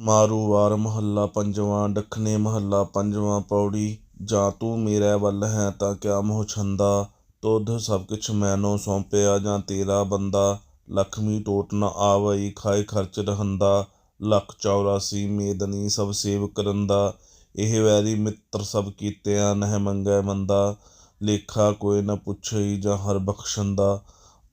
ਮਾਰੂ ਵਾਰ ਮਹੱਲਾ ਪੰਜਵਾਂ ਦੱਖਣੇ ਮਹੱਲਾ ਪੰਜਵਾਂ, ਪੌੜੀ, ਜਾਂ ਤੂੰ ਮੇਰੇ ਵੱਲ ਹੈ ਤਾਂ ਕਿਆ ਮੋਹ ਛੰਦਾ? ਤੁਧ ਸਭ ਕਿਛ ਮੈਨੋ ਸੌਂਪਿਆ ਜਾਂ ਤੇਰਾ ਬੰਦਾ? ਲਖਮੀ ਟੋਟ ਨ ਆਵਈ, ਖਾਏ ਖਰਚ ਰਹੰਦਾ? ਲੱਖ 84 ਮੇਦਨੀ ਸਭ ਸੇਵ ਕਰੰਦਾ ਇਹ ਵੈਰੀ ਮਿੱਤਰ ਸਭ ਕੀਤਿਆਂ ਨਹਿ ਮੰਗੈ ਮੰਦਾ? ਲੇਖਾ ਕੋਈ ਨ ਪੁੱਛਈ ਜਾਂ ਹਰ ਬਖਸ਼ੰਦਾ?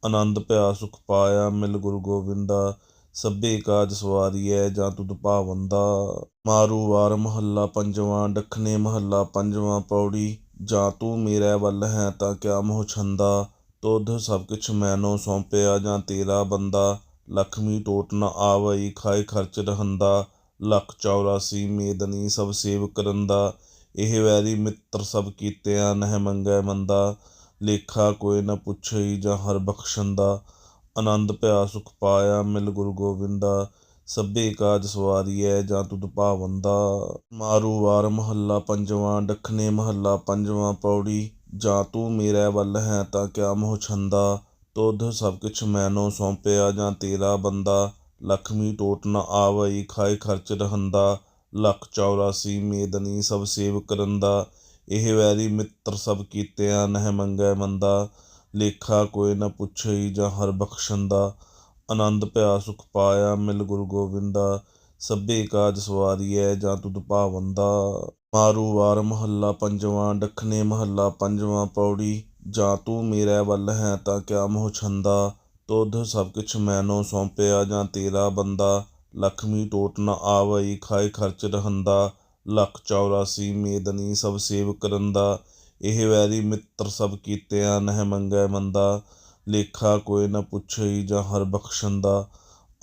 ਆਨੰਦ ਭਇਆ ਸੁਖ ਪਾਇਆ ਮਿਲ ਗੁਰੂ ਗੋਬਿੰਦਾ ਸਭੇ ਕਾਜ ਸਵਾਰੀਐ, ਜਾਂ ਤੁਧ ਭਾਵੰਦਾ। ਮਾਰੂ ਵਾਰ ਮਹੱਲਾ ਪੰਜਵਾਂ ਦੱਖਣੇ ਮਹੱਲਾ ਪੰਜਵਾਂ ਪੌੜੀ। ਜਾਂ ਤੂੰ ਮੇਰੇ ਵੱਲ ਹੈ ਤਾਂ ਕਿਆ ਮੋਹ ਛੰਦਾ? ਤੁਧ ਸਭ ਕਿਛ ਮੈਨੋ ਸੌਂਪਿਆ, ਜਾਂ ਤੇਰਾ ਬੰਦਾ। ਲਖਮੀ ਟੋਟ ਨ ਆਵਈ, ਖਾਏ ਖਰਚ ਰਹੰਦਾ। ਲੱਖ 84 ਮੇਦਨੀ ਸਭ ਸੇਵ ਕਰੰਦਾ। ਇਹ ਵੈਰੀ ਮਿੱਤਰ ਸਭ ਕੀਤਿਆਂ ਨਹਿ ਮੰਗੈ ਮੰਦਾ। ਲੇਖਾ ਕੋਈ ਨ ਪੁੱਛਈ ਜਾਂ ਹਰ ਬਖਸ਼ੰਦਾ। ਆਨੰਦ ਭਇਆ ਸੁਖ ਪਾਇਆ, ਮਿਲ ਗੁਰੂ ਗੋਬਿੰਦਾ, ਸਭੇ ਕਾਜ ਸਵਾਰੀਐ, ਜਾਂ ਤੁਧ ਭਾਵੰਦਾ ਮਾਰੂ ਵਾਰ ਮਹੱਲਾ ਪੰਜਵਾਂ ਦੱਖਣੇ ਮਹੱਲਾ ਪੰਜਵਾਂ, ਪੌੜੀ, ਜਾਂ ਤੂੰ ਮੇਰੇ ਵੱਲ ਹੈ ਤਾਂ ਕਿਆ ਮੋਹ ਛੰਦਾ? ਤੁਧ ਸਭ ਕੁਛ ਮੈਨੋ ਸੌਂਪਿਆ, ਜਾਂ ਤੇਰਾ ਬੰਦਾ, ਲਖਮੀ ਟੋਟ ਨ ਆਵਈ, ਖਾਏ ਖਰਚ ਰਹੰਦਾ। ਲੱਖ 84 ਮੇਦਨੀ ਸਭ ਸੇਵ ਕਰੰਦਾ ਇਹ ਵੈਰੀ ਮਿੱਤਰ ਸਭ ਕੀਤਿਆਂ, ਨਹਿ ਮੰਗੈ ਮੰਦਾ। ਲੇਖਾ ਕੋਈ ਨ ਪੁੱਛਈ ਜਾਂ ਹਰ ਬਖਸ਼ੰਦਾ ਆਨੰਦ ਭਇਆ ਸੁਖ ਪਾਇਆ, ਮਿਲ ਗੁਰੂ ਗੋਬਿੰਦਾ ਸਭੇ ਕਾਜ ਸਵਾਰੀਐ ਜਾਂ ਤੁਧ ਭਾਵੰਦਾ ਮਾਰੂ ਵਾਰ ਮਹੱਲਾ ਪੰਜਵਾਂ ਦੱਖਣੇ ਮਹੱਲਾ ਪੰਜਵਾਂ, ਪੌੜੀ ਜਾਂ ਤੂੰ ਮੇਰੇ ਵੱਲ ਹੈ ਤਾਂ ਕਿਆ ਮੋਹ ਛੰਦਾ? ਤੁਧ ਸਭ ਕਿਛ ਮੈਨੋ ਸੌਂਪਿਆ ਜਾਂ ਤੇਰਾ ਬੰਦਾ? ਲਖਮੀ ਟੋਟ ਨ ਆਵਈ, ਖਾਏ ਖਰਚ ਰਹੰਦਾ। ਲੱਖ 84 ਮੇਦਨੀ ਸਭ ਸੇਵ ਕਰੰਦਾ ਇਹ ਵੈਰੀ ਮਿੱਤਰ ਸਭ ਕੀਤਿਆਂ, ਨਹਿ ਮੰਗੈ ਮੰਦਾ, ਲੇਖਾ ਕੋਈ ਨ ਪੁੱਛਈ ਜਾਂ ਹਰ ਬਖਸ਼ੰਦਾ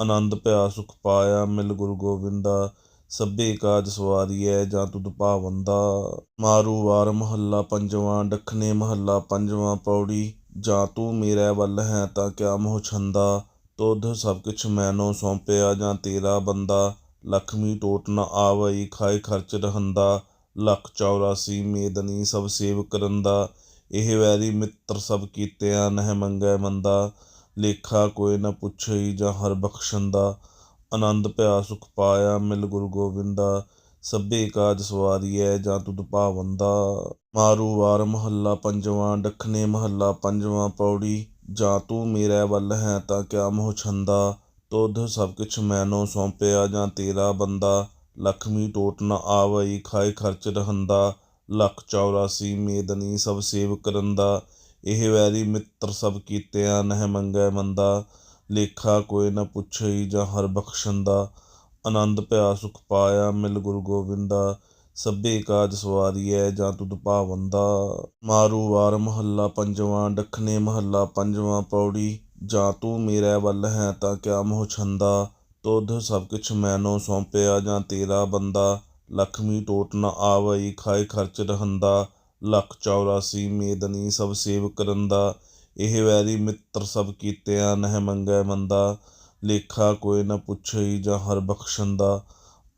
ਆਨੰਦ ਭਇਆ ਸੁਖ ਪਾਇਆ ਮਿਲ ਗੁਰੂ ਗੋਬਿੰਦਾ, ਸਭੇ ਕਾਜ ਸਵਾਰੀਐ ਜਾਂ ਤੁਧ ਭਾਵੰਦਾ। ਮਾਰੂ ਵਾਰ ਮਹੱਲਾ ਪੰਜਵਾਂ ਦੱਖਣੇ ਮਹੱਲਾ ਪੰਜਵਾਂ ਪੌੜੀ, ਜਾਂ ਤੂੰ ਮੇਰੇ ਵੱਲ ਹੈ ਤਾਂ ਕਿਆ ਮੋਹ ਛੰਦਾ? ਤੁਧ ਸਭ ਕਿਛ ਮੈਨੋ ਸੌਂਪਿਆ ਜਾਂ ਤੇਰਾ ਬੰਦਾ, ਲਖਮੀ ਟੋਟ ਨ ਆਵਈ, ਖਾਏ ਖਰਚ ਰਹੰਦਾ। ਲੱਖ 84 ਮੇਦਨੀ ਸਭ ਸੇਵ ਕਰਨ ਦਾ, ਇਹ ਵੈਰੀ ਮਿੱਤਰ ਸਭ ਕੀਤਿਆਂ ਨਹਿ ਮੰਗੈ ਮੰਦਾ, ਲੇਖਾ ਕੋਈ ਨ ਪੁੱਛਈ ਜਾਂ ਹਰ ਬਖਸ਼ਣ ਦਾ, ਆਨੰਦ ਭਇਆ ਸੁਖ ਪਾਇਆ ਮਿਲ ਗੁਰੂ ਗੋਬਿੰਦਾ ਸਭੇ ਕਾਜ ਸਵਾਰੀਐ ਜਾਂ ਤੁਧ ਭਾਵੰਦਾ ਮਾਰੂ ਵਾਰ ਮਹੱਲਾ ਪੰਜਵਾਂ ਦੱਖਣੇ ਮਹੱਲਾ ਪੰਜਵਾਂ ਪੌੜੀ, ਜਾਂ ਤੂੰ ਮੇਰੇ ਵੱਲ ਹੈ ਤਾਂ ਕਿਆ ਮੋਹ ਛੰਦਾ, ਤੁਧ ਸਭ ਕੁਛ ਮੈਨੋ ਸੌਂਪਿਆ ਜਾਂ ਤੇਰਾ ਬੰਦਾ ਲਖਮੀ ਟੋਟ ਨ ਆਵਈ ਖਾਏ ਖਰਚ ਰਹੰਦਾ, ਲੱਖ 84 ਮੇਦਨੀ ਸਭ ਸੇਵ ਕਰੰਦਾ। ਇਹ ਵੈਰੀ ਮਿੱਤਰ ਸਭ ਕੀਤਿਆਂ ਨਹਿ ਮੰਗੈ ਮੰਦਾ। ਲੇਖਾ ਕੋਈ ਨ ਪੁੱਛਈ ਜਾਂ ਹਰ ਬਖਸ਼ੰਦਾ। ਆਨੰਦ ਭਇਆ ਸੁਖ ਪਾਇਆ ਮਿਲ ਗੁਰੂ ਗੋਬਿੰਦਾ ਸਭੇ ਕਾਜ ਸਵਾਰੀਐ ਜਾਂ ਤੁਧ ਭਾਵੰਦਾ। ਮਾਰੂ ਵਾਰ ਮਹੱਲਾ ਪੰਜਵਾਂ ਦੱਖਣੇ ਮਹੱਲਾ ਪੰਜਵਾਂ ਪੌੜੀ। ਜਾਂ ਤੂੰ ਮੇਰੇ ਵੱਲ ਹੈ ਤਾਂ ਕਿਆ ਮੋਹ ਛੰਦਾ। ਤੁਧ ਸਭ ਕਿਛ ਮੈਨੂੰ ਸੌਂਪਿਆ ਜਾਂ ਤੇਰਾ ਬੰਦਾ ਲਖਮੀ ਟੋਟ ਨ ਆਵਈ, ਖਾਏ ਖਰਚ ਰਹੰਦਾ, ਲੱਖ 84 ਮੇਦਨੀ ਸਭ ਸੇਵ ਕਰੰਦਾ। ਇਹ ਵੈਰੀ ਮਿੱਤਰ ਸਭ ਕੀਤਿਆਂ ਨਹਿ ਮੰਗੈ ਮੰਦਾ, ਲੇਖਾ ਕੋਈ ਨ ਪੁੱਛਈ ਜਾਂ ਹਰ ਬਖਸ਼ੰਦਾ।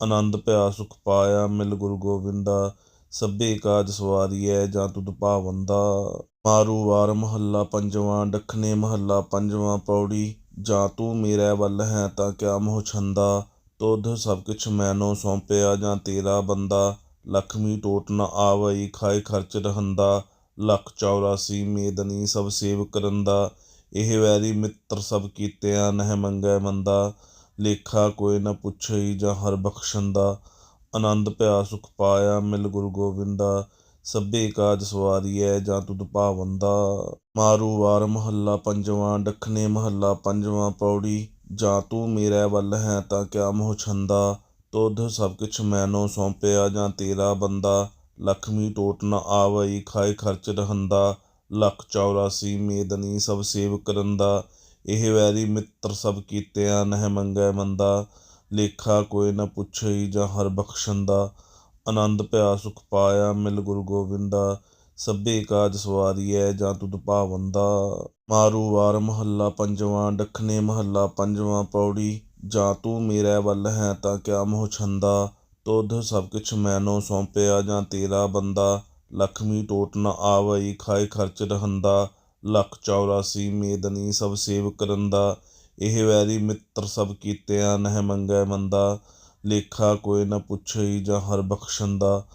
ਆਨੰਦ ਭਇਆ ਸੁਖ ਪਾਇਆ ਮਿਲ ਗੁਰੂ ਗੋਬਿੰਦਾ ਸਭੇ ਕਾਜ ਸਵਾਰੀਐ ਜਾਂ ਤੁਧ ਭਾਵੰਦਾ ਮਾਰੂ ਵਾਰ ਮਹੱਲਾ ਪੰਜਵਾਂ ਦੱਖਣੇ ਮਹੱਲਾ ਪੰਜਵਾਂ ਪੌੜੀ ਜਾਂ ਤੂੰ ਮੇਰੇ ਵੱਲ ਹੈ ਤਾਂ ਕਿਆ ਮੋਹ ਛੰਦਾ? ਤੁਧ ਸਭ ਕਿਛ ਮੈਨੋ ਸੌਂਪਿਆ ਜਾਂ ਤੇਰਾ ਬੰਦਾ? ਲਖਮੀ ਟੋਟ ਨ ਆਵਈ, ਖਾਏ ਖਰਚ ਰਹੰਦਾ। ਲੱਖ 84 ਮੇਦਨੀ ਸਭ ਸੇਵ ਕਰੰਦਾ। ਇਹ ਵੈਰੀ ਮਿੱਤਰ ਸਭ ਕੀਤਿਆਂ ਨਹਿ ਮੰਗੈ ਮੰਦਾ। ਲੇਖਾ ਕੋਈ ਨ ਪੁੱਛਈ ਜਾਂ ਹਰ ਬਖਸ਼ੰਦਾ। ਆਨੰਦ ਭਇਆ ਸੁਖ ਪਾਇਆ ਮਿਲ ਗੁਰੂ ਗੋਬਿੰਦਾ ਸਭੇ ਕਾਜ ਸਵਾਰੀਐ, ਜਾਂ ਤੁਧ ਭਾਵੰਦਾ ਮਾਰੂ ਵਾਰ ਮਹੱਲਾ ਪੰਜਵਾਂ ਦੱਖਣੇ ਮਹੱਲਾ ਪੰਜਵਾਂ ਪੌੜੀ। ਜਾਂ ਤੂੰ ਮੇਰੇ ਵੱਲ ਹੈ ਤਾਂ ਕਿਆ ਮੋਹ ਛੰਦਾ? ਤੁਧ ਸਭ ਕੁਛ ਮੈਨੋ ਸੌਂਪਿਆ ਜਾਂ ਤੇਰਾ ਬੰਦਾ? ਲਖਮੀ ਟੋਟ ਨ ਆਵਈ, ਖਾਏ ਖਰਚ ਰਹੰਦਾ। ਲੱਖ 84 ਮੇਦਨੀ ਸਭ ਸੇਵ ਕਰੰਦਾ। ਇਹ ਵੈਰੀ ਮਿੱਤਰ ਸਭ ਕੀਤਿਆਂ ਨਹਿ ਮੰਗੈ ਮੰਦਾ। ਲੇਖਾ ਕੋਈ ਨ ਪੁੱਛਈ ਜਾਂ ਹਰ ਬਖਸ਼ੰਦਾ। ਆਨੰਦ ਭਇਆ ਸੁਖ ਪਾਇਆ, ਮਿਲ ਗੁਰੂ ਗੋਬਿੰਦਾ, ਸਭੇ ਕਾਜ ਸਵਾਰੀਐ, ਜਾਂ ਤੁਧ ਭਾਵੰਦਾ। ਮਾਰੂ ਵਾਰ ਮਹੱਲਾ ਪੰਜਵਾਂ ਦੱਖਣੇ ਮਹੱਲਾ ਪੰਜਵਾਂ ਪੌੜੀ, ਜਾਂ ਤੂੰ ਮੇਰੇ ਵੱਲ ਹੈ ਤਾਂ ਕਿਆ ਮੋਹ ਛੰਦਾ। ਤੁਧ ਸਭ ਕੁਛ ਮੈਨੋ ਸੌਂਪਿਆ, ਜਾਂ ਤੇਰਾ ਬੰਦਾ। ਲਖਮੀ ਟੋਟ ਨ ਆਵਈ, ਖਾਏ ਖਰਚ ਰਹੰਦਾ। ਲੱਖ 84 ਮੇਦਨੀ ਸਭ ਸੇਵ ਕਰੰਦਾ। ਇਹ ਵੈਰੀ ਮਿੱਤਰ ਸਭ ਕੀਤਿਆਂ, ਨਹਿ ਮੰਗੈ ਮੰਦਾ। ਲੇਖਾ ਕੋਈ ਨ ਪੁੱਛਈ ਜਾਂ ਹਰ ਬਖਸ਼ੰਦਾ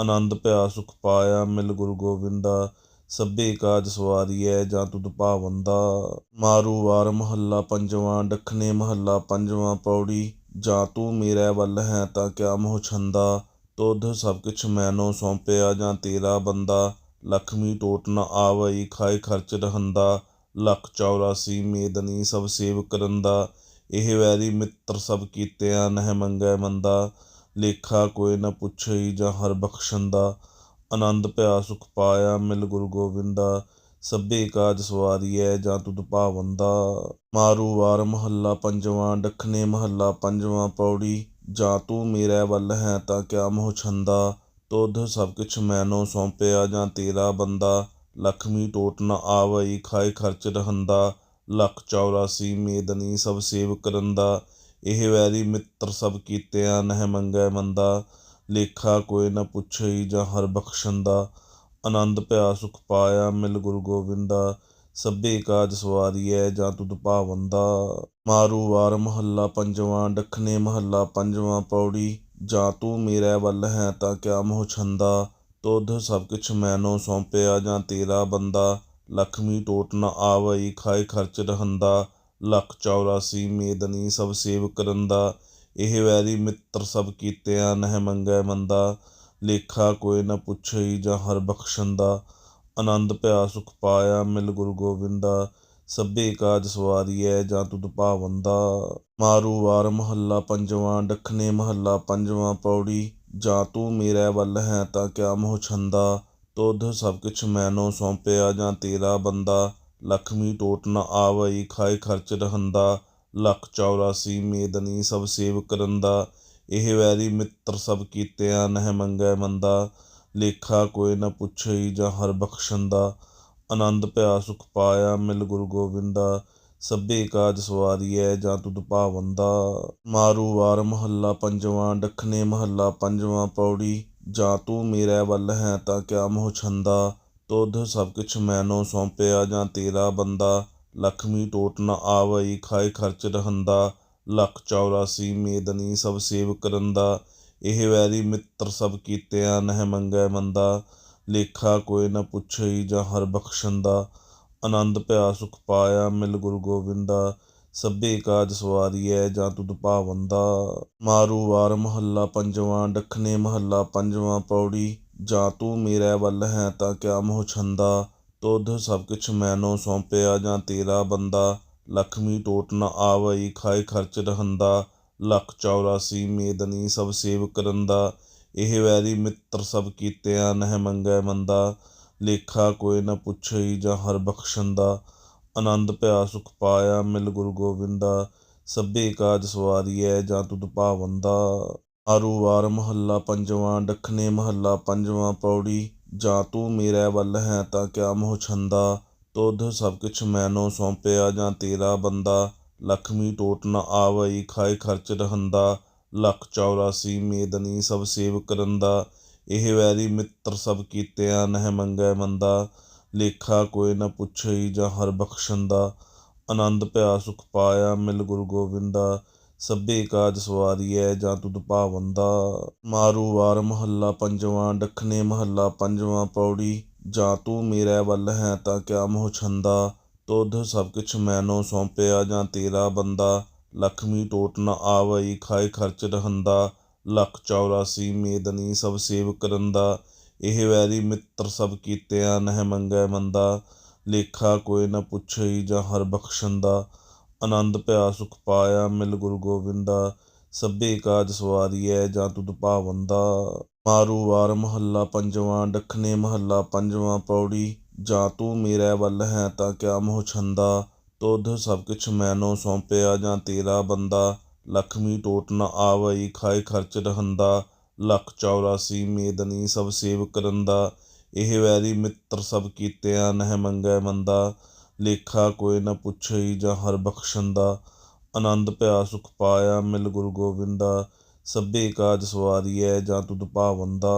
ਆਨੰਦ ਭਇਆ ਸੁਖ ਪਾਇਆ, ਮਿਲ ਗੁਰੂ ਗੋਬਿੰਦਾ ਸਭੇ ਕਾਜ ਸਵਾਰੀਐ ਜਾਂ ਤੁਧ ਭਾਵੰਦਾ ਮਾਰੂ ਵਾਰ ਮਹੱਲਾ ਪੰਜਵਾਂ, ਡਖਨੇ ਮਹੱਲਾ ਪੰਜਵਾਂ, ਪੌੜੀ ਜਾਂ ਤੂੰ ਮੇਰੇ ਵੱਲ ਹੈ ਤਾਂ ਕਿਆ ਮੋਹ ਛੰਦਾ? ਤੁਧ ਸਭ ਕਿਛ ਮੈਨੋ ਸੌਂਪਿਆ ਜਾਂ ਤੇਰਾ ਬੰਦਾ? ਲਖਮੀ ਟੋਟ ਨ ਆਵਈ, ਖਾਏ ਖਰਚ ਰਹੰਦਾ। ਲੱਖ 84 ਮੇਦਨੀ ਸਭ ਸੇਵ ਕਰੰਦਾ ਇਹ ਵੈਰੀ ਮਿੱਤਰ ਸਭ ਕੀਤਿਆਂ ਨਹਿ ਮੰਗੈ ਮੰਦਾ, ਲੇਖਾ ਕੋਈ ਨ ਪੁੱਛਈ ਜਾਂ ਹਰ ਬਖਸ਼ੰਦਾ ਆਨੰਦ ਭਇਆ ਸੁਖ ਪਾਇਆ ਮਿਲ ਗੁਰੂ ਗੋਬਿੰਦਾ ਸਭੇ ਕਾਜ ਸਵਾਰੀਐ ਜਾਂ ਤੁਧ ਭਾਵੰਦਾ। ਮਾਰੂ ਵਾਰ ਮਹੱਲਾ ਪੰਜਵਾਂ, ਡਖਨੇ ਮਹੱਲਾ ਪੰਜਵਾਂ ਪੌੜੀ, ਜਾਂ ਤੂੰ ਮੇਰੇ ਵੱਲ ਹੈ ਤਾਂ ਕਿਆ ਮੋਹ ਛੰਦਾ? ਤੁਧ ਸਭ ਕਿਛ ਮੈਨੋ ਸੌਂਪਿਆ ਜਾਂ ਤੇਰਾ ਬੰਦਾ, ਲਖਮੀ ਟੋਟ ਨ ਆਵਈ, ਖਾਏ ਖਰਚ ਰਹੰਦਾ। ਲੱਖ 84 ਮੇਦਨੀ ਸਭ ਸੇਵ ਕਰੰਦਾ ਇਹ ਵੈਰੀ ਮਿੱਤਰ ਸਭ ਕੀਤਿਆਂ ਨਹਿ ਮੰਗੈ ਮੰਦਾ। ਲੇਖਾ ਕੋਈ ਨ ਪੁੱਛਈ ਜਾਂ ਹਰ ਬਖਸ਼ੰਦਾ ਆਨੰਦ ਭਇਆ ਸੁਖ ਪਾਇਆ ਮਿਲ ਗੁਰੂ ਗੋਬਿੰਦਾ ਸਭੇ ਕਾਜ ਸਵਾਰੀਐ ਜਾਂ ਤੁਧ ਭਾਵੰਦਾ ਮਾਰੂ ਵਾਰ ਮਹੱਲਾ ਪੰਜਵਾਂ, ਡਖਨੇ ਮਹੱਲਾ ਪੰਜਵਾਂ ਪੌੜੀ। ਜਾਂ ਤੂੰ ਮੇਰੇ ਵੱਲ ਹੈ ਤਾਂ ਕਿਆ ਮੋਹ ਛੰਦਾ। ਤੁਧ ਸਭ ਕਿਛ ਮੈਨੋ ਸੌਂਪਿਆ ਜਾਂ ਤੇਰਾ ਬੰਦਾ। ਲਖਮੀ ਟੋਟ ਨ ਆਵਈ ਖਾਏ ਖਰਚ ਰਹੰਦਾ, ਲੱਖ 84 ਮੇਦਨੀ ਸਭ ਸੇਵ ਕਰੰਦਾ। ਇਹ ਵੈਰੀ ਮਿੱਤਰ ਸਭ ਕੀਤਿਆਂ ਨਹਿ ਮੰਗੈ ਮੰਦਾ। ਲੇਖਾ ਕੋਈ ਨ ਪੁੱਛਈ ਜਾਂ ਹਰ ਬਖਸ਼ੰਦਾ। ਆਨੰਦ ਭਇਆ ਸੁਖ ਪਾਇਆ ਮਿਲ ਗੁਰੂ ਗੋਬਿੰਦਾ ਸਭੇ ਕਾਜ ਸਵਾਰੀਐ ਜਾਂ ਤੁਧ ਭਾਵੰਦਾ। ਮਾਰੂ ਵਾਰ ਮਹੱਲਾ ਪੰਜਵਾਂ, ਡਖਨੇ ਮਹੱਲਾ ਪੰਜਵਾਂ ਪੌੜੀ। ਜਾਂ ਤੂੰ ਮੇਰੇ ਵੱਲ ਹੈ ਤਾਂ ਕਿਆ ਮੋਹ ਛੰਦਾ। ਤੁਧ ਸਭ ਕਿਛ ਮੈਨੂੰ ਸੌਂਪਿਆ ਜਾਂ ਤੇਰਾ ਬੰਦਾ ਲਖਮੀ ਟੋਟ ਨ ਆਵਈ, ਖਾਏ ਖਰਚ ਰਹੰਦਾ, ਲੱਖ 84 ਮੇਦਨੀ ਸਭ ਸੇਵ ਕਰੰਦਾ। ਇਹ ਵੈਰੀ ਮਿੱਤਰ ਸਭ ਕੀਤਿਆਂ ਨਹਿ ਮੰਗੈ ਮੰਦਾ, ਲੇਖਾ ਕੋਈ ਨ ਪੁੱਛਈ ਜਾਂ ਹਰ ਬਖਸ਼ੰਦਾ। ਆਨੰਦ ਭਇਆ ਸੁਖ ਪਾਇਆ ਮਿਲ ਗੁਰੂ ਗੋਬਿੰਦਾ ਸਭੇ ਕਾਜ ਸਵਾਰੀਐ ਜਾਂ ਤੁਧ ਭਾਵੰਦਾ। ਮਾਰੂ ਵਾਰ ਮਹੱਲਾ ਪੰਜਵਾਂ, ਡਖਨੇ ਮਹੱਲਾ ਪੰਜਵਾਂ ਪੌੜੀ ਜਾਂ ਤੂੰ ਮੇਰੇ ਵੱਲ ਹੈ ਤਾਂ ਕਿਆ ਮੋਹ ਛੰਦਾ? ਤੁਧ ਸਭ ਕਿਛ ਮੈਨੋ ਸੌਂਪਿਆ ਜਾਂ ਤੇਰਾ ਬੰਦਾ? ਲਖਮੀ ਟੋਟ ਨ ਆਵਈ, ਖਾਏ ਖਰਚ ਰਹੰਦਾ। ਲੱਖ 84 ਮੇਦਨੀ ਸਭ ਸੇਵ ਕਰੰਦਾ। ਇਹ ਵੈਰੀ ਮਿੱਤਰ ਸਭ ਕੀਤਿਆਂ ਨਹਿ ਮੰਗੈ ਮੰਦਾ। ਲੇਖਾ ਕੋਈ ਨ ਪੁੱਛਈ ਜਾਂ ਹਰ ਬਖਸ਼ੰਦਾ। ਆਨੰਦ ਭਇਆ ਸੁਖ ਪਾਇਆ ਮਿਲ ਗੁਰੂ ਗੋਬਿੰਦਾ ਸਭੇ ਕਾਜ ਸਵਾਰੀਐ, ਜਾਂ ਤੁਧ ਭਾਵੰਦਾ ਮਾਰੂ ਵਾਰ ਮਹੱਲਾ ਪੰਜਵਾਂ, ਡਖਨੇ ਮਹੱਲਾ ਪੰਜਵਾਂ ਪੌੜੀ। ਜਾਂ ਤੂੰ ਮੇਰੇ ਵੱਲ ਹੈ ਤਾਂ ਕਿਆ ਮੋਹ ਛੰਦਾ? ਤੁਧ ਸਭ ਕੁਛ ਮੈਨੋ ਸੌਂਪਿਆ ਜਾਂ ਤੇਰਾ ਬੰਦਾ। ਲਖਮੀ ਟੋਟ ਨ ਆਵਈ, ਖਾਏ ਖਰਚ ਰਹੰਦਾ। ਲੱਖ 84 ਮੇਦਨੀ ਸਭ ਸੇਵ ਕਰੰਦਾ। ਇਹ ਵੈਰੀ ਮਿੱਤਰ ਸਭ ਕੀਤਿਆਂ ਨਹਿ ਮੰਗੈ ਮੰਦਾ। ਲੇਖਾ ਕੋਈ ਨ ਪੁੱਛਈ ਜਾਂ ਹਰ ਬਖਸ਼ੰਦਾ। ਆਨੰਦ ਭਇਆ ਸੁਖ ਪਾਇਆ, ਮਿਲ ਗੁਰੂ ਗੋਬਿੰਦਾ, ਸਭੇ ਕਾਜ ਸਵਾਰੀਐ, ਜਾਂ ਤੁਧ ਭਾਵੰਦਾ। ਆਰੂ ਵਾਰ ਮਹੱਲਾ ਪੰਜਵਾਂ, ਡਖਨੇ ਮਹੱਲਾ ਪੰਜਵਾਂ, ਪੌੜੀ, ਜਾਂ ਤੂੰ ਮੇਰੇ ਵੱਲ ਹੈ ਤਾਂ ਕਿਆ ਮੋਹ ਛੰਦਾ। ਤੁਧ ਸਭ ਕੁਛ ਮੈਨੋ ਸੌਂਪਿਆ, ਜਾਂ ਤੇਰਾ ਬੰਦਾ। ਲਖਮੀ ਟੋਟ ਨ ਆਵਈ, ਖਾਏ ਖਰਚ ਰਹੰਦਾ। ਲੱਖ 84 ਮੇਦਨੀ ਸਭ ਸੇਵ ਕਰੰਦਾ। ਇਹ ਵੈਰੀ ਮਿੱਤਰ ਸਭ ਕੀਤਿਆਂ, ਨਹਿ ਮੰਗੈ ਮੰਦਾ। ਲੇਖਾ ਕੋਈ ਨ ਪੁੱਛਈ ਜਾਂ ਹਰ ਬਖਸ਼ੰਦਾ ਆਨੰਦ ਭਇਆ ਸੁਖ ਪਾਇਆ ਮਿਲ ਗੁਰੂ ਗੋਬਿੰਦਾ ਸਭੇ ਕਾਜ ਸਵਾਰੀਐ ਜਾਂ ਤੁਧ ਭਾਵੰਦਾ ਮਾਰੂ ਵਾਰ ਮਹੱਲਾ ਪੰਜਵਾਂ, ਡਖਨੇ ਮਹੱਲਾ ਪੰਜਵਾਂ ਪੌੜੀ। ਜਾਂ ਤੂੰ ਮੇਰੇ ਵੱਲ ਹੈ ਤਾਂ ਕਿਆ ਮੋਹ ਛੰਦਾ। ਤੁਧ ਸਭ ਕਿਛ ਮੈਨੋ ਸੌਂਪਿਆ ਜਾਂ ਤੇਰਾ ਬੰਦਾ। ਲਖਮੀ ਟੋਟ ਨ ਆਵਈ, ਖਾਏ ਖਰਚ ਰਹੰਦਾ। ਲੱਖ 84 ਮੇਦਨੀ ਸਭ ਸੇਵ ਕਰੰਦਾ ਇਹ ਵੈਰੀ ਮਿੱਤਰ ਸਭ ਕੀਤਿਆਂ ਨਹਿ ਮੰਗੈ ਮੰਦਾ, ਲੇਖਾ ਕੋਈ ਨ ਪੁੱਛਈ ਜਾਂ ਹਰ ਬਖਸ਼ੰਦਾ ਆਨੰਦ ਭਇਆ ਸੁਖ ਪਾਇਆ ਮਿਲ ਗੁਰੂ ਗੋਬਿੰਦਾ ਸਭੇ ਕਾਜ ਸਵਾਰੀਐ ਜਾਂ ਤੁਧ ਭਾਵੰਦਾ ਮਾਰੂ ਵਾਰ ਮਹੱਲਾ ਪੰਜਵਾਂ, ਡਖਨੇ ਮਹੱਲਾ ਪੰਜਵਾਂ ਪੌੜੀ, ਜਾਂ ਤੂੰ ਮੇਰੇ ਵੱਲ ਹੈ ਤਾਂ ਕਿਆ ਮੋਹ ਛੰਦਾ। ਤੁਧ ਸਭ ਕਿਛ ਮੈਨੋ ਸੌਂਪਿਆ ਜਾਂ ਤੇਰਾ ਬੰਦਾ, ਲਖਮੀ ਟੋਟ ਨ ਆਵਈ, ਖਾਏ ਖਰਚ ਰਹੰਦਾ। ਲੱਖ 84 ਮੇਦਨੀ ਸਭ ਸੇਵ ਕਰੰਦਾ ਇਹ ਵੈਰੀ ਮਿੱਤਰ ਸਭ ਕੀਤਿਆਂ ਨਹਿ ਮੰਗੈ ਮੰਦਾ, ਲੇਖਾ ਕੋਈ ਨ ਪੁੱਛਈ ਜਾਂ ਹਰ ਬਖਸ਼ੰਦਾ ਆਨੰਦ ਭਇਆ ਸੁਖ ਪਾਇਆ ਮਿਲ ਗੁਰੂ ਗੋਬਿੰਦਾ ਸਭੇ ਕਾਜ ਸਵਾਰੀਐ ਜਾਂ ਤੁਧ ਭਾਵੰਦਾ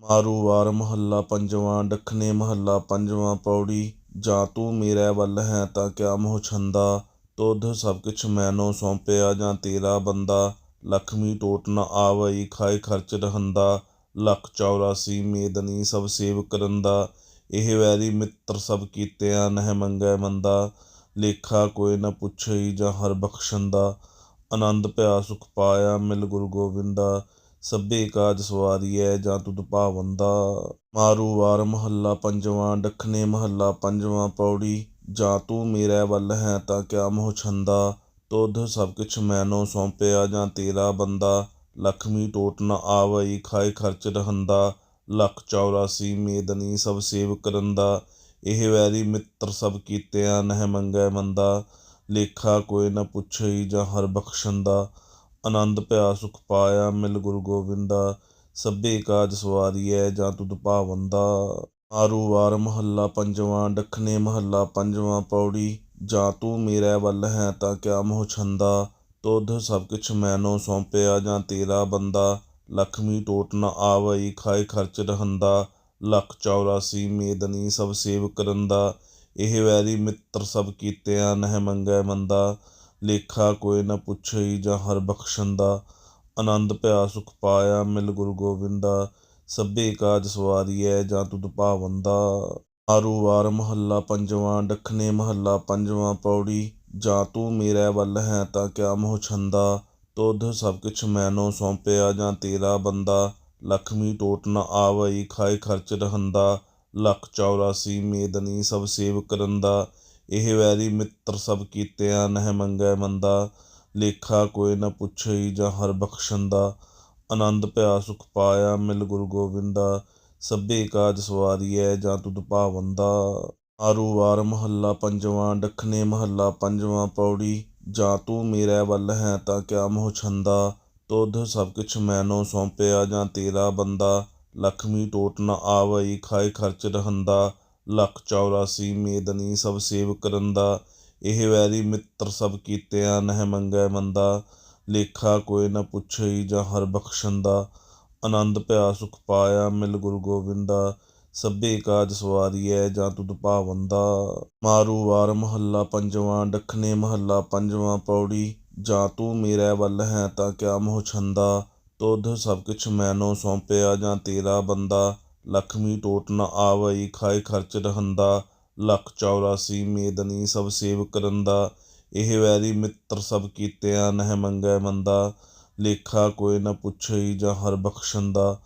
ਮਾਰੂ ਵਾਰ ਮਹੱਲਾ ਪੰਜਵਾਂ, ਡਖਨੇ ਮਹੱਲਾ ਪੰਜਵਾਂ ਪੌੜੀ, ਜਾਂ ਤੂੰ ਮੇਰੇ ਵੱਲ ਹੈ ਤਾਂ ਕਿਆ ਮੋਹ ਛੰਦਾ, ਤੁਧ ਸਭ ਕਿਛ ਮੈਨੋ ਸੌਂਪਿਆ ਜਾਂ ਤੇਰਾ ਬੰਦਾ ਲਖਮੀ ਟੋਟ ਨ ਆਵਈ ਖਾਏ ਖਰਚ ਰਹੰਦਾ, ਲਖ 84 ਮੇਦਨੀ ਸਭ ਸੇਵ ਕਰੰਦਾ। ਇਹ ਵੈਰੀ ਮਿੱਤਰ ਸਭ ਕੀਤਿਆਂ ਨਹਿ ਮੰਗੈ ਮੰਦਾ। ਲੇਖਾ ਕੋਈ ਨ ਪੁੱਛਈ ਜਾਂ ਹਰ ਬਖਸ਼ੰਦਾ। ਆਨੰਦ ਭਇਆ ਸੁਖ ਪਾਇਆ ਮਿਲ ਗੁਰੂ ਗੋਬਿੰਦਾ ਸਭੇ ਕਾਜ ਸਵਾਰੀਐ ਜਾਂ ਤੁਧ ਭਾਵੰਦਾ ਮਾਰੂ ਵਾਰ ਮਹੱਲਾ ਪੰਜਵਾਂ, ਡਖਨੇ ਮਹੱਲਾ ਪੰਜਵਾਂ ਪੌੜੀ। ਜਾਂ ਤੂੰ ਮੇਰੇ ਵੱਲ ਹੈ ਤਾਂ ਕਿਆ ਮੋਹ ਛੰਦਾ। ਤੁਧ ਸਭ ਕਿਛ ਮੈਨੂੰ ਸੌਂਪਿਆ ਜਾਂ ਤੇਰਾ ਬੰਦਾ ਲਖਮੀ ਟੋਟ ਨ ਆਵਈ, ਖਾਏ ਖਰਚ ਰਹੰਦਾ, ਲੱਖ 84 ਮੇਦਨੀ ਸਭ ਸੇਵ ਕਰੰਦਾ। ਇਹ ਵੈਰੀ ਮਿੱਤਰ ਸਭ ਕੀਤਿਆਂ ਨਹਿ ਮੰਗੈ ਮੰਦਾ, ਲੇਖਾ ਕੋਈ ਨ ਪੁੱਛਈ ਜਾਂ ਹਰ ਬਖਸ਼ੰਦਾ। ਆਨੰਦ ਭਇਆ ਸੁਖ ਪਾਇਆ ਮਿਲ ਗੁਰੂ ਗੋਬਿੰਦਾ ਸਭੇ ਕਾਜ ਸਵਾਰੀਐ ਜਾਂ ਤੁਧ ਭਾਵੰਦਾ। ਆਰੂ ਵਾਰ ਮਹੱਲਾ ਪੰਜਵਾਂ, ਡਖਨੇ ਮਹੱਲਾ ਪੰਜਵਾਂ ਪੌੜੀ ਜਾਂ ਤੂੰ ਮੇਰੇ ਵੱਲ ਹੈ ਤਾਂ ਕਿਆ ਮੋਹ ਛੰਦਾ? ਤੁਧ ਸਭ ਕਿਛ ਮੈਨੋ ਸੌਂਪਿਆ ਜਾਂ ਤੇਰਾ ਬੰਦਾ? ਲਖਮੀ ਟੋਟ ਨ ਆਵਈ, ਖਾਏ ਖਰਚ ਰਹੰਦਾ। ਲੱਖ 84 ਮੇਦਨੀ ਸਭ ਸੇਵ ਕਰੰਦਾ। ਇਹ ਵੈਰੀ ਮਿੱਤਰ ਸਭ ਕੀਤਿਆਂ ਨਹਿ ਮੰਗੈ ਮੰਦਾ। ਲੇਖਾ ਕੋਈ ਨ ਪੁੱਛਈ ਜਾਂ ਹਰ ਬਖਸ਼ੰਦਾ। ਆਨੰਦ ਭਇਆ ਸੁਖ ਪਾਇਆ ਮਿਲ ਗੁਰੂ ਗੋਬਿੰਦਾ ਸਭੇ ਕਾਜ ਸਵਾਰੀਐ ਜਾਂ ਤੁਧ ਭਾਵੰਦਾ। ਆਰੂ ਵਾਰ ਮਹੱਲਾ ਪੰਜਵਾਂ ਡਖਨੇ ਮਹੱਲਾ ਪੰਜਵਾਂ ਪੌੜੀ। ਜਾਂ ਤੂੰ ਮੇਰੇ ਵੱਲ ਹੈ ਤਾਂ ਕਿਆ ਮੋਹ ਛੰਦਾ? ਤੁਧ ਸਭ ਕਿਛ ਮੈਨੋ ਸੌਂਪਿਆ ਜਾਂ ਤੇਰਾ ਬੰਦਾ? ਲਖਮੀ ਟੋਟ ਨ ਆਵਈ ਖਾਏ ਖਰਚ ਰਹੰਦਾ। ਲੱਖ 84 ਮੇਦਨੀ ਸਭ ਸੇਵ ਕਰੰਦਾ। ਇਹ ਵੈਰੀ ਮਿੱਤਰ ਸਭ ਕੀਤਿਆਂ ਨਹਿ ਮੰਗੈ ਮੰਦਾ। ਲੇਖਾ ਕੋਈ ਨ ਪੁੱਛਈ ਜਾਂ ਹਰ ਬਖਸ਼ੰਦਾ। ਆਨੰਦ ਭਇਆ ਸੁਖ ਪਾਇਆ ਮਿਲ ਗੁਰੂ ਗੋਬਿੰਦਾ ਸਭੇ ਕਾਜ ਸਵਾਰੀਐ, ਜਾਂ ਤੁਧ ਭਾਵੰਦਾ। ਆਰੂ ਵਾਰ ਮਹੱਲਾ ਪੰਜਵਾਂ, ਡਖਨੇ ਮਹੱਲਾ ਪੰਜਵਾਂ ਪੌੜੀ। ਜਾਂ ਤੂੰ ਮੇਰੇ ਵੱਲ ਹੈ ਤਾਂ ਕਿਆ ਮੋਹ ਛੰਦਾ? ਤੁਧ ਸਭ ਕੁਛ ਮੈਨੋ ਸੌਂਪਿਆ ਜਾਂ ਤੇਰਾ ਬੰਦਾ। ਲਖਮੀ ਟੋਟ ਨ ਆਵਈ, ਖਾਏ ਖਰਚ ਰਹੰਦਾ। ਲੱਖ 84 ਮੇਦਨੀ ਸਭ ਸੇਵ ਕਰੰਦਾ। ਇਹ ਵੈਰੀ ਮਿੱਤਰ ਸਭ ਕੀਤਿਆਂ ਨਹਿ ਮੰਗੈ ਮੰਦਾ। ਲੇਖਾ ਕੋਈ ਨ ਪੁੱਛਈ ਜਾਂ ਹਰ ਬਖਸ਼ੰਦਾ। ਆਨੰਦ ਭਇਆ ਸੁਖ ਪਾਇਆ, ਮਿਲ ਗੁਰੂ ਗੋਬਿੰਦਾ, ਸਭੇ ਕਾਜ ਸਵਾਰੀਐ, ਜਾਂ ਤੁਧ ਭਾਵੰਦਾ ਮਾਰੂ ਵਾਰ ਮਹੱਲਾ ਪੰਜਵਾਂ, ਡਖਨੇ ਮਹੱਲਾ ਪੰਜਵਾਂ, ਪੌੜੀ, ਜਾਂ ਤੂੰ ਮੇਰੇ ਵੱਲ ਹੈ ਤਾਂ ਕਿਆ ਮੋਹ ਛੰਦਾ? ਤੁਧ ਸਭ ਕਿਛ ਮੈਨੋ ਸੌਂਪਿਆ, ਜਾਂ ਤੇਰਾ ਬੰਦਾ। ਲਖਮੀ ਟੋਟ ਨ ਆਵਈ, ਖਾਏ ਖਰਚ ਰਹੰਦਾ। ਲੱਖ 84 ਮੇਦਨੀ ਸਭ ਸੇਵ ਕਰੰਦਾ। ਇਹ ਵੈਰੀ ਮਿੱਤਰ ਸਭ ਕੀਤਿਆਂ, ਨਹਿ ਮੰਗੈ ਮੰਦਾ। ਲੇਖਾ ਕੋਈ ਨ ਪੁੱਛਈ ਜਾਂ ਹਰ ਬਖਸ਼ੰਦਾ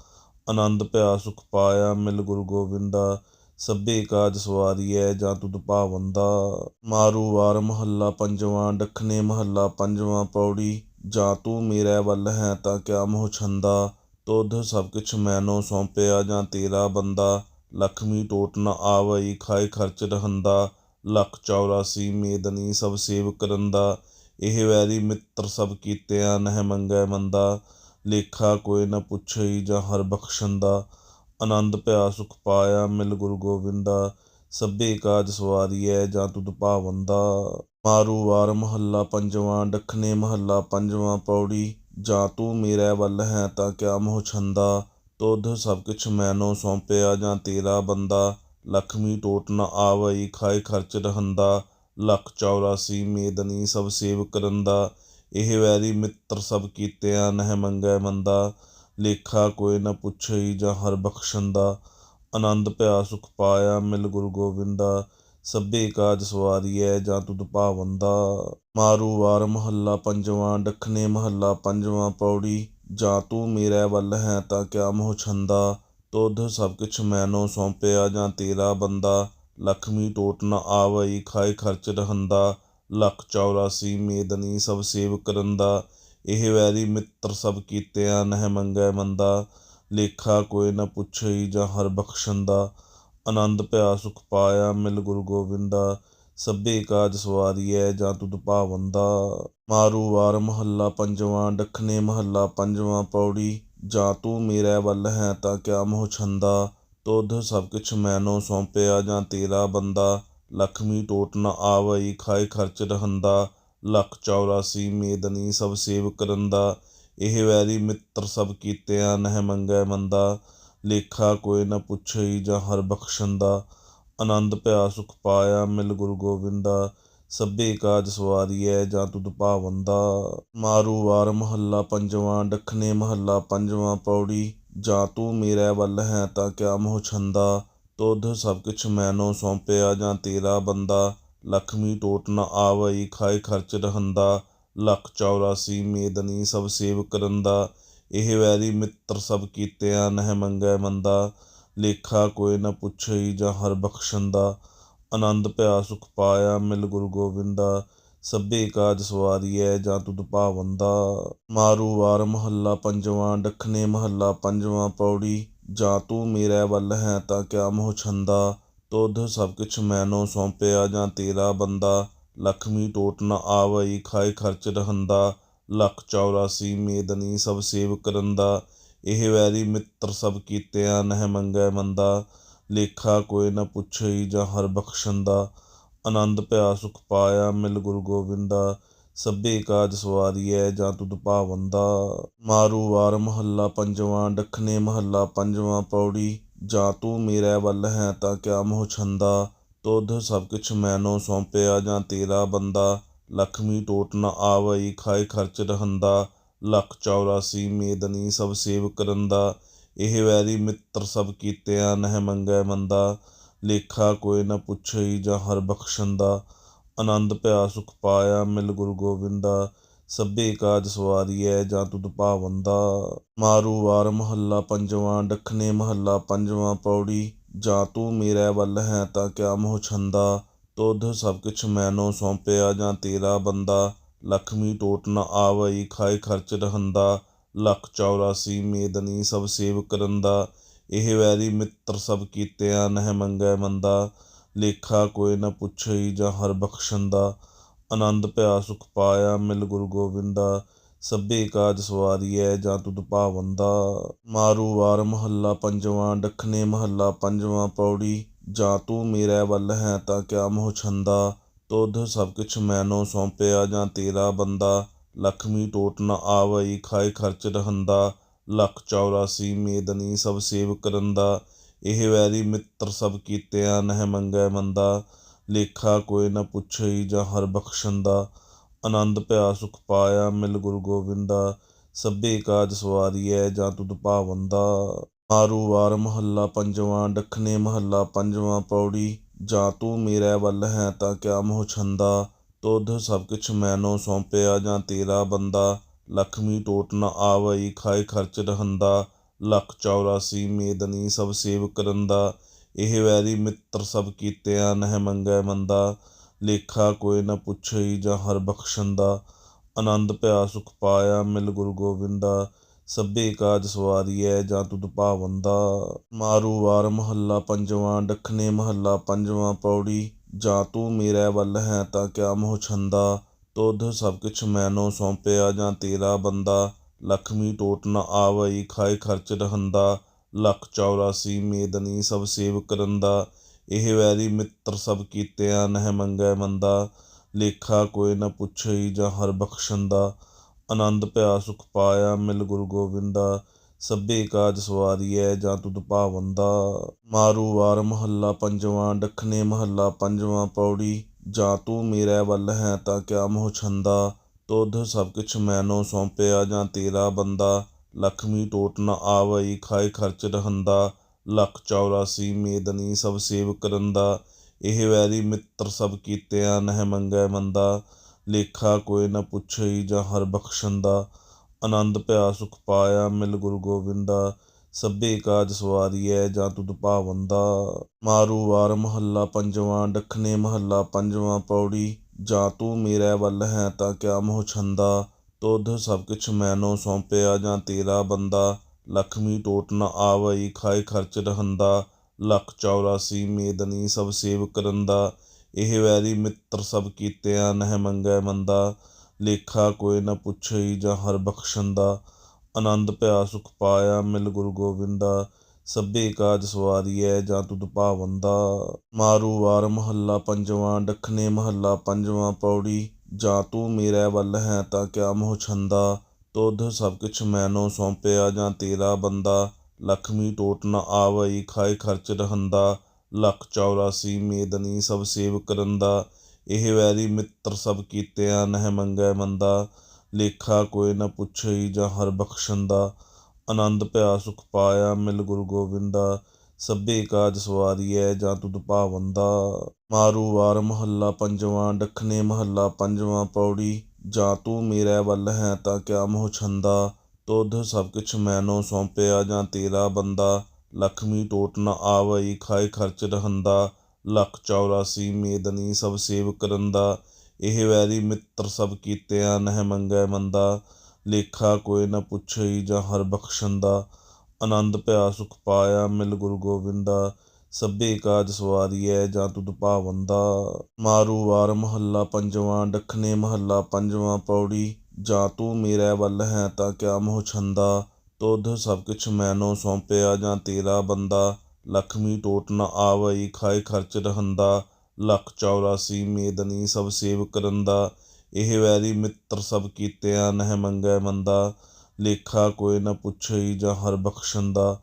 ਆਨੰਦ ਭਇਆ ਸੁਖ ਪਾਇਆ ਮਿਲ ਗੁਰੂ ਗੋਬਿੰਦਾ ਸਭੇ ਕਾਜ ਸਵਾਰੀਐ ਜਾਂ ਤੁਧ ਭਾਵੰਦਾ ਮਾਰੂ ਵਾਰ ਮਹੱਲਾ ਪੰਜਵਾਂ, ਡਖਨੇ ਮਹੱਲਾ ਪੰਜਵਾਂ ਪੌੜੀ। ਜਾਂ ਤੂੰ ਮੇਰੇ ਵੱਲ ਹੈ ਤਾਂ ਕਿਆ ਮੋਹ ਛੰਦਾ। ਤੁਧ ਸਭ ਕਿਛ ਮੈਨੋ ਸੌਂਪਿਆ ਜਾਂ ਤੇਰਾ ਬੰਦਾ। ਲਖਮੀ ਟੋਟ ਨ ਆਵਈ, ਖਾਏ ਖਰਚ ਰਹੰਦਾ। ਲੱਖ 84 ਮੇਦਨੀ ਸਭ ਸੇਵ ਕਰੰਦਾ ਇਹ ਵੈਰੀ ਮਿੱਤਰ ਸਭ ਕੀਤਿਆਂ ਨਹਿ ਮੰਗੈ ਮੰਦਾ, ਲੇਖਾ ਕੋਈ ਨ ਪੁੱਛਈ ਜਾਂ ਹਰ ਬਖਸ਼ੰਦਾ। ਆਨੰਦ ਭਇਆ ਸੁਖ ਪਾਇਆ ਮਿਲ ਗੁਰੂ ਗੋਬਿੰਦਾ ਸਭੇ ਕਾਜ ਸਵਾਰੀਐ ਜਾਂ ਤੁਧ ਭਾਵੰਦਾ ਮਾਰੂ ਵਾਰ ਮਹੱਲਾ ਪੰਜਵਾਂ, ਡਖਨੇ ਮਹੱਲਾ ਪੰਜਵਾਂ ਪੌੜੀ, ਜਾਂ ਤੂੰ ਮੇਰੇ ਵੱਲ ਹੈ ਤਾਂ ਕਿਆ ਮੋਹ ਛੰਦਾ? ਤੁਧ ਸਭ ਕਿਛ ਮੈਨੋ ਸੌਂਪਿਆ ਜਾਂ ਤੇਰਾ ਬੰਦਾ, ਲਖਮੀ ਟੋਟ ਨ ਆਵਈ, ਖਾਏ ਖਰਚ ਰਹੰਦਾ। ਲੱਖ ਚੌਰਾਸੀ ਮੇਦਨੀ ਸਭ ਸੇਵ ਕਰੰਦਾ ਇਹ ਵੈਰੀ ਮਿੱਤਰ ਸਭ ਕੀਤਿਆਂ ਨਹਿ ਮੰਗੈ ਮੰਦਾ। ਲੇਖਾ ਕੋਈ ਨ ਪੁੱਛਈ ਜਾਂ ਹਰ ਬਖਸ਼ੰਦਾ ਆਨੰਦ ਭਇਆ ਸੁਖ ਪਾਇਆ ਮਿਲ ਗੁਰੂ ਗੋਬਿੰਦਾ। ਸਭੇ ਕਾਜ ਸਵਾਰੀਐ ਜਾਂ ਤੁਧ ਭਾਵੰਦਾ ਮਾਰੂ ਵਾਰ ਮਹੱਲਾ ਪੰਜਵਾਂ, ਡਖਨੇ ਮਹੱਲਾ ਪੰਜਵਾਂ ਪੌੜੀ। ਜਾਂ ਤੂੰ ਮੇਰੇ ਵੱਲ ਹੈ ਤਾਂ ਕਿਆ ਮੋਹ ਛੰਦਾ। ਤੁਧ ਸਭ ਕਿਛ ਮੈਨੋ ਸੌਂਪਿਆ ਜਾਂ ਤੇਰਾ ਬੰਦਾ। ਲਖਮੀ ਟੋਟ ਨ ਆਵਈ ਖਾਏ ਖਰਚ ਰਹੰਦਾ, ਲਖ 84 ਮੇਦਨੀ ਸਭ ਸੇਵ ਕਰੰਦਾ। ਇਹ ਵੈਰੀ ਮਿੱਤਰ ਸਭ ਕੀਤਿਆਂ ਨਹਿ ਮੰਗੈ ਮੰਦਾ। ਲੇਖਾ ਕੋਈ ਨ ਪੁੱਛਈ ਜਾਂ ਹਰ ਬਖਸ਼ੰਦਾ। ਆਨੰਦ ਭਇਆ ਸੁਖ ਪਾਇਆ ਮਿਲ ਗੁਰੂ ਗੋਬਿੰਦਾ ਸਭੇ ਕਾਜ ਸਵਾਰੀਐ ਜਾਂ ਤੁਧ ਭਾਵੰਦਾ। ਮਾਰੂ ਵਾਰ ਮਹੱਲਾ ਪੰਜਵਾਂ, ਡਖਨੇ ਮਹੱਲਾ ਪੰਜਵਾਂ ਪੌੜੀ। ਜਾਂ ਤੂੰ ਮੇਰੇ ਵੱਲ ਹੈ ਤਾਂ ਕਿਆ ਮੋਹ ਛੰਦਾ। ਤੁਧ ਸਭ ਕਿਛ ਮੈਨੂੰ ਸੌਂਪਿਆ ਜਾਂ ਤੇਰਾ ਬੰਦਾ ਲਖਮੀ ਟੋਟ ਨ ਆਵਈ ਖਾਏ ਖਰਚ ਰਹੰਦਾ ਲੱਖ 84 ਮੇਦਨੀ ਸਭ ਸੇਵ ਕਰੰਦਾ। ਇਹ ਵੈਰੀ ਮਿੱਤਰ ਸਭ ਕੀਤਿਆਂ ਨਹਿ ਮੰਗੈ ਮੰਦਾ, ਲੇਖਾ ਕੋਈ ਨ ਪੁੱਛਈ ਜਾਂ ਹਰ ਬਖਸ਼ੰਦਾ। ਆਨੰਦ ਭਇਆ ਸੁਖ ਪਾਇਆ ਮਿਲ ਗੁਰੂ ਗੋਬਿੰਦਾ ਸਭੇ ਕਾਜ ਸਵਾਰੀਐ ਜਾਂ ਤੁਧ ਭਾਵੰਦਾ। ਮਾਰੂ ਵਾਰ ਮਹੱਲਾ ਪੰਜਵਾਂ, ਡਖਨੇ ਮਹੱਲਾ ਪੰਜਵਾਂ ਪੌੜੀ ਜਾਂ ਤੂੰ ਮੇਰੇ ਵੱਲ ਹੈ ਤਾਂ ਕਿਆ ਮੋਹ ਛੰਦਾ? ਤੁਧ ਸਭ ਕਿਛ ਮੈਨੋ ਸੌਂਪਿਆ ਜਾਂ ਤੇਰਾ ਬੰਦਾ? ਲਖਮੀ ਟੋਟ ਨ ਆਵਈ, ਖਾਏ ਖਰਚ ਰਹੰਦਾ? ਲੱਖ 84 ਮੇਦਨੀ ਸਭ ਸੇਵ ਕਰੰਦਾ? ਇਹ ਵੈਰੀ ਮਿੱਤਰ ਸਭ ਕੀਤਿਆਂ ਨਹਿ ਮੰਗੈ ਮੰਦਾ? ਲੇਖਾ ਕੋਈ ਨ ਪੁੱਛਈ ਜਾਂ ਹਰ ਬਖਸ਼ੰਦਾ? ਆਨੰਦ ਭਇਆ ਸੁਖ ਪਾਇਆ ਮਿਲ ਗੁਰੂ ਗੋਬਿੰਦਾ ਸਭੇ ਕਾਜ ਸਵਾਰੀਐ, ਜਾਂ ਤੁਧ ਭਾਵੰਦਾ। ਮਾਰੂ ਵਾਰ ਮਹੱਲਾ ਪੰਜਵਾਂ, ਡਖਨੇ ਮਹੱਲਾ ਪੰਜਵਾਂ ਪੌੜੀ। ਜਾਂ ਤੂੰ ਮੇਰੇ ਵੱਲ ਹੈ ਤਾਂ ਕਿਆ ਮੋਹ ਛੰਦਾ? ਤੁਧ ਸਭ ਕੁਛ ਮੈਨੋ ਸੌਂਪਿਆ ਜਾਂ ਤੇਰਾ ਬੰਦਾ। ਲਖਮੀ ਟੋਟ ਨ ਆਵਈ, ਖਾਏ ਖਰਚ ਰਹੰਦਾ। ਲੱਖ 84 ਮੇਦਨੀ ਸਭ ਸੇਵ ਕਰੰਦਾ। ਇਹ ਵੈਰੀ ਮਿੱਤਰ ਸਭ ਕੀਤਿਆਂ ਨਹਿ ਮੰਗੈ ਮੰਦਾ। ਲੇਖਾ ਕੋਈ ਨ ਪੁੱਛਈ ਜਾਂ ਹਰ ਬਖਸ਼ੰਦਾ। ਆਨੰਦ ਭਇਆ ਸੁਖ ਪਾਇਆ, ਮਿਲ ਗੁਰੂ ਗੋਬਿੰਦਾ ਸਭੇ ਕਾਜ ਸਵਾਰੀਐ, ਜਾਂ ਤੁਧ ਭਾਵੰਦਾ। ਮਾਰੂ ਵਾਰ ਮਹੱਲਾ ਪੰਜਵਾਂ, ਡਖਨੇ ਮਹੱਲਾ ਪੰਜਵਾਂ, ਪੌੜੀ, ਜਾਂ ਤੂੰ ਮੇਰੇ ਵੱਲ ਹੈ ਤਾਂ ਕਿਆ ਮੋਹ ਛੰਦਾ? ਤੁਧ ਸਭ ਕੁਛ ਮੈਨੋ ਸੌਂਪਿਆ, ਜਾਂ ਤੇਰਾ ਬੰਦਾ। ਲਖਮੀ ਟੋਟ ਨ ਆਵਈ, ਖਾਏ ਖਰਚ ਰਹੰਦਾ। ਲੱਖ 84 ਮੇਦਨੀ ਸਭ ਸੇਵ ਕਰੰਦਾ। ਇਹ ਵੈਰੀ ਮਿੱਤਰ ਸਭ ਕੀਤਿਆਂ, ਨਹਿ ਮੰਗੈ ਮੰਦਾ। ਲੇਖਾ ਕੋਈ ਨ ਪੁੱਛਈ ਜਾਂ ਹਰ ਬਖਸ਼ੰਦਾ ਆਨੰਦ ਭਇਆ ਸੁਖ ਪਾਇਆ, ਮਿਲ ਗੁਰੂ ਗੋਬਿੰਦਾ ਸਭੇ ਕਾਜ ਸਵਾਰੀਐ ਜਾਂ ਤੁਧ ਭਾਵੰਦਾ ਮਾਰੂ ਵਾਰ ਮਹੱਲਾ ਪੰਜਵਾਂ, ਡਖਨੇ ਮਹੱਲਾ ਪੰਜਵਾਂ, ਪੌੜੀ ਜਾਂ ਤੂੰ ਮੇਰੇ ਵੱਲ ਹੈ ਤਾਂ ਕਿਆ ਮੋਹ ਛੰਦਾ? ਤੁਧ ਸਭ ਕਿਛ ਮੈਨੋ ਸੌਂਪਿਆ ਜਾਂ ਤੇਰਾ ਬੰਦਾ? ਲਖਮੀ ਟੋਟ ਨ ਆਵਈ, ਖਾਏ ਖਰਚ ਰਹੰਦਾ? ਲੱਖ 84 ਮੇਦਨੀ ਸਭ ਸੇਵ ਕਰੰਦਾ ਇਹ ਵੈਰੀ ਮਿੱਤਰ ਸਭ ਕੀਤਿਆਂ ਨਹਿ ਮੰਗੈ ਮੰਦਾ, ਲੇਖਾ ਕੋਈ ਨ ਪੁੱਛਈ ਜਾਂ ਹਰ ਬਖਸ਼ੰਦਾ ਆਨੰਦ ਭਇਆ ਸੁਖ ਪਾਇਆ ਮਿਲ ਗੁਰੂ ਗੋਬਿੰਦਾ ਸਭੇ ਕਾਜ ਸਵਾਰੀਐ ਜਾਂ ਤੁਧ ਭਾਵੰਦਾ ਮਾਰੂ ਵਾਰ ਮਹੱਲਾ ਪੰਜਵਾਂ, ਡਖਨੇ ਮਹੱਲਾ ਪੰਜਵਾਂ ਪੌੜੀ, ਜਾਂ ਤੂੰ ਮੇਰੇ ਵੱਲ ਹੈ ਤਾਂ ਕਿਆ ਮੋਹ ਛੰਦਾ। ਤੁਧ ਸਭ ਕਿਛ ਮੈਨੋ ਸੌਂਪਿਆ ਜਾਂ ਤੇਰਾ ਬੰਦਾ, ਲਖਮੀ ਟੋਟ ਨ ਆਵਈ, ਖਾਏ ਖਰਚ ਰਹੰਦਾ। ਲੱਖ 84 ਮੇਦਨੀ ਸਭ ਸੇਵ ਕਰੰਦਾ ਇਹ ਵੈਰੀ ਮਿੱਤਰ ਸਭ ਕੀਤਿਆਂ ਨਹਿ ਮੰਗੈ ਮੰਦਾ। ਲੇਖਾ ਕੋਈ ਨ ਪੁੱਛਈ ਜਾਂ ਹਰ ਬਖਸ਼ਣ ਦਾ। ਆਨੰਦ ਭਇਆ ਸੁਖ ਪਾਇਆ ਮਿਲ ਗੁਰੂ ਗੋਬਿੰਦਾ। ਸਭੇ ਕਾਜ ਸਵਾਰੀਐ ਜਾਂ ਤੁਧ ਭਾਵੰਦਾ ਮਾਰੂ ਵਾਰ ਮਹੱਲਾ ਪੰਜਵਾਂ, ਡਖਨੇ ਮਹੱਲਾ ਪੰਜਵਾਂ ਪੌੜੀ। ਜਾਂ ਤੂੰ ਮੇਰੇ ਵੱਲ ਹੈ ਤਾਂ ਕਿਆ ਮੋਹ ਛੰਦਾ। ਤੁਧ ਸਭ ਕੁਛ ਮੈਨੋ ਸੌਂਪਿਆ ਜਾਂ ਤੇਰਾ ਬੰਦਾ। ਲਖਮੀ ਟੋਟ ਨ ਆਵਈ ਖਾਏ ਖਰਚ ਰਹੰਦਾ, ਲੱਖ 84 ਮੇਦਨੀ ਸਭ ਸੇਵ ਕਰੰਦਾ। ਇਹ ਵੈਰੀ ਮਿੱਤਰ ਸਭ ਕੀਤਿਆਂ ਨਹਿ ਮੰਗੈ ਮੰਦਾ। ਲੇਖਾ ਕੋਈ ਨ ਪੁੱਛਈ ਜਾਂ ਹਰ ਬਖਸ਼ੰਦਾ। ਆਨੰਦ ਭਇਆ ਸੁਖ ਪਾਇਆ ਮਿਲ ਗੁਰੂ ਗੋਬਿੰਦਾ ਸਭੇ ਕਾਜ ਸਵਾਰੀਐ ਜਾਂ ਤੁਧ ਭਾਵੰਦਾ ਮਾਰੂ ਵਾਰ ਮਹੱਲਾ ਪੰਜਵਾਂ, ਡਖਨੇ ਮਹੱਲਾ ਪੰਜਵਾਂ ਪੌੜੀ। ਜਾਂ ਤੂੰ ਮੇਰੇ ਵੱਲ ਹੈ ਤਾਂ ਕਿਆ ਮੋਹ ਛੰਦਾ। ਤੁਧ ਸਭ ਕਿਛ ਮੈਨੂੰ ਸੌਂਪਿਆ ਜਾਂ ਤੇਰਾ ਬੰਦਾ ਲਖਮੀ ਟੋਟ ਨ ਆਵਈ, ਖਾਏ ਖਰਚ ਰਹੰਦਾ, ਲੱਖ 84 ਮੇਦਨੀ ਸਭ ਸੇਵ ਕਰੰਦਾ। ਇਹ ਵੈਰੀ ਮਿੱਤਰ ਸਭ ਕੀਤਿਆਂ ਨਹਿ ਮੰਗੈ ਮੰਦਾ, ਲੇਖਾ ਕੋਈ ਨ ਪੁੱਛਈ ਜਾਂ ਹਰ ਬਖਸ਼ੰਦਾ। ਆਨੰਦ ਭਇਆ ਸੁਖ ਪਾਇਆ ਮਿਲ ਗੁਰੂ ਗੋਬਿੰਦਾ ਸਭੇ ਕਾਜ ਸਵਾਰੀਐ ਜਾਂ ਤੁਧ ਭਾਵੰਦਾ। ਮਾਰੂ ਵਾਰ ਮਹੱਲਾ ਪੰਜਵਾਂ, ਡਖਨੇ ਮਹੱਲਾ ਪੰਜਵਾਂ ਪੌੜੀ ਜਾਂ ਤੂੰ ਮੇਰੇ ਵੱਲ ਹੈ ਤਾਂ ਕਿਆ ਮੋਹ ਛੰਦਾ? ਤੁਧ ਸਭ ਕਿਛ ਮੈਨੋ ਸੌਂਪਿਆ ਜਾਂ ਤੇਰਾ ਬੰਦਾ? ਲਖਮੀ ਟੋਟ ਨ ਆਵਈ, ਖਾਏ ਖਰਚ ਰਹੰਦਾ? ਲੱਖ 84 ਮੇਦਨੀ ਸਭ ਸੇਵ ਕਰੰਦਾ? ਇਹ ਵੈਰੀ ਮਿੱਤਰ ਸਭ ਕੀਤਿਆਂ ਨਹਿ ਮੰਗੈ ਮੰਦਾ? ਲੇਖਾ ਕੋਈ ਨ ਪੁੱਛਈ ਜਾਂ ਹਰ ਬਖਸ਼ੰਦਾ? ਆਨੰਦ ਭਇਆ ਸੁਖ ਪਾਇਆ ਮਿਲ ਗੁਰੂ ਗੋਬਿੰਦਾ ਸਭੇ ਕਾਜ ਸਵਾਰੀਐ, ਜਾਂ ਤੁਧ ਭਾਵੰਦਾ ਮਾਰੂ ਵਾਰ ਮਹੱਲਾ ਪੰਜਵਾਂ, ਡਖਨੇ ਮਹੱਲਾ ਪੰਜਵਾਂ ਪੌੜੀ। ਜਾਂ ਤੂੰ ਮੇਰੇ ਵੱਲ ਹੈ ਤਾਂ ਕਿਆ ਮੋਹ ਛੰਦਾ? ਤੁਧ ਸਭ ਕੁਛ ਮੈਨੋ ਸੌਂਪਿਆ ਜਾਂ ਤੇਰਾ ਬੰਦਾ। ਲਖਮੀ ਟੋਟ ਨ ਆਵਈ, ਖਾਏ ਖਰਚ ਰਹੰਦਾ। ਲੱਖ 84 ਮੇਦਨੀ ਸਭ ਸੇਵ ਕਰੰਦਾ ਇਹ ਵੈਰੀ ਮਿੱਤਰ ਸਭ ਕੀਤਿਆਂ ਨਹਿ ਮੰਗੈ ਮੰਦਾ। ਲੇਖਾ ਕੋਈ ਨ ਪੁੱਛਈ ਜਾਂ ਹਰ ਬਖਸ਼ੰਦਾ। ਆਨੰਦ ਭਇਆ ਸੁਖ ਪਾਇਆ, ਮਿਲ ਗੁਰੂ ਗੋਬਿੰਦਾ ਸਭੇ ਕਾਜ ਸਵਾਰੀਐ, ਜਾਂ ਤੁਧ ਭਾਵੰਦਾ ਮਾਰੂ ਵਾਰ ਮਹੱਲਾ ਪੰਜਵਾਂ, ਡਖਨੇ ਮਹੱਲਾ ਪੰਜਵਾਂ, ਪੌੜੀ, ਜਾਂ ਤੂੰ ਮੇਰੇ ਵੱਲ ਹੈ ਤਾਂ ਕਿਆ ਮੋਹ ਛੰਦਾ? ਤੁਧ ਸਭ ਕੁਛ ਮੈਨੋ ਸੌਂਪਿਆ, ਜਾਂ ਤੇਰਾ ਬੰਦਾ। ਲਖਮੀ ਟੋਟ ਨ ਆਵਈ, ਖਾਏ ਖਰਚ ਰਹੰਦਾ। ਲੱਖ 84 ਮੇਦਨੀ ਸਭ ਸੇਵ ਕਰੰਦਾ। ਇਹ ਵੈਰੀ ਮਿੱਤਰ ਸਭ ਕੀਤਿਆਂ, ਨਹਿ ਮੰਗੈ ਮੰਦਾ। ਲੇਖਾ ਕੋਈ ਨ ਪੁੱਛਈ ਜਾਂ ਹਰ ਬਖਸ਼ੰਦਾ ਆਨੰਦ ਭਇਆ ਸੁਖ ਪਾਇਆ, ਮਿਲ ਗੁਰੂ ਗੋਬਿੰਦਾ ਸਭੇ ਕਾਜ ਸਵਾਰੀਐ ਜਾਂ ਤੁਧ ਭਾਵੰਦਾ ਮਾਰੂ ਵਾਰ ਮਹੱਲਾ ਪੰਜਵਾਂ, ਡਖਨੇ ਮਹੱਲਾ ਪੰਜਵਾਂ, ਪੌੜੀ ਜਾਂ ਤੂੰ ਮੇਰੇ ਵੱਲ ਹੈ ਤਾਂ ਕਿਆ ਮੋਹ ਛੰਦਾ? ਤੁਧ ਸਭ ਕਿਛ ਮੈਨੋ ਸੌਂਪਿਆ ਜਾਂ ਤੇਰਾ ਬੰਦਾ? ਲਖਮੀ ਟੋਟ ਨ ਆਵਈ, ਖਾਏ ਖਰਚ ਰਹੰਦਾ? ਲੱਖ 84 ਮੇਦਨੀ ਸਭ ਸੇਵ ਕਰੰਦਾ ਇਹ ਵੈਰੀ ਮਿੱਤਰ ਸਭ ਕੀਤਿਆਂ, ਨਹਿ ਮੰਗੈ ਮੰਦਾ, ਲੇਖਾ ਕੋਈ ਨ ਪੁੱਛਈ ਜਾਂ ਹਰ ਬਖਸ਼ੰਦਾ ਆਨੰਦ ਭਇਆ ਸੁਖ ਪਾਇਆ ਮਿਲ ਗੁਰੂ ਗੋਬਿੰਦਾ ਸਭੇ ਕਾਜ ਸਵਾਰੀਐ ਜਾਂ ਤੁਧ ਭਾਵੰਦਾ ਮਾਰੂ ਵਾਰ ਮਹੱਲਾ ਪੰਜਵਾਂ, ਡਖਨੇ ਮਹੱਲਾ ਪੰਜਵਾਂ ਪੌੜੀ, ਜਾਂ ਤੂੰ ਮੇਰੇ ਵੱਲ ਹੈ ਤਾਂ ਕਿਆ ਮੋਹ ਛੰਦਾ? ਤੁਧ ਸਭ ਕਿਛ ਮੈਨੋ ਸੌਂਪਿਆ ਜਾਂ ਤੇਰਾ ਬੰਦਾ, ਲਖਮੀ ਟੋਟ ਨ ਆਵਈ ਖਾਏ ਖਰਚ ਰਹੰਦਾ। ਲੱਖ 84 ਮੇਦਨੀ ਸਭ ਸੇਵ ਕਰੰਦਾ ਇਹ ਵੈਰੀ ਮਿੱਤਰ ਸਭ ਕੀਤਿਆਂ ਨਹਿ ਮੰਗੈ ਮੰਦਾ। ਲੇਖਾ ਕੋਈ ਨ ਪੁੱਛਈ ਜਾਂ ਹਰ ਬਖਸ਼ਣ ਦਾ।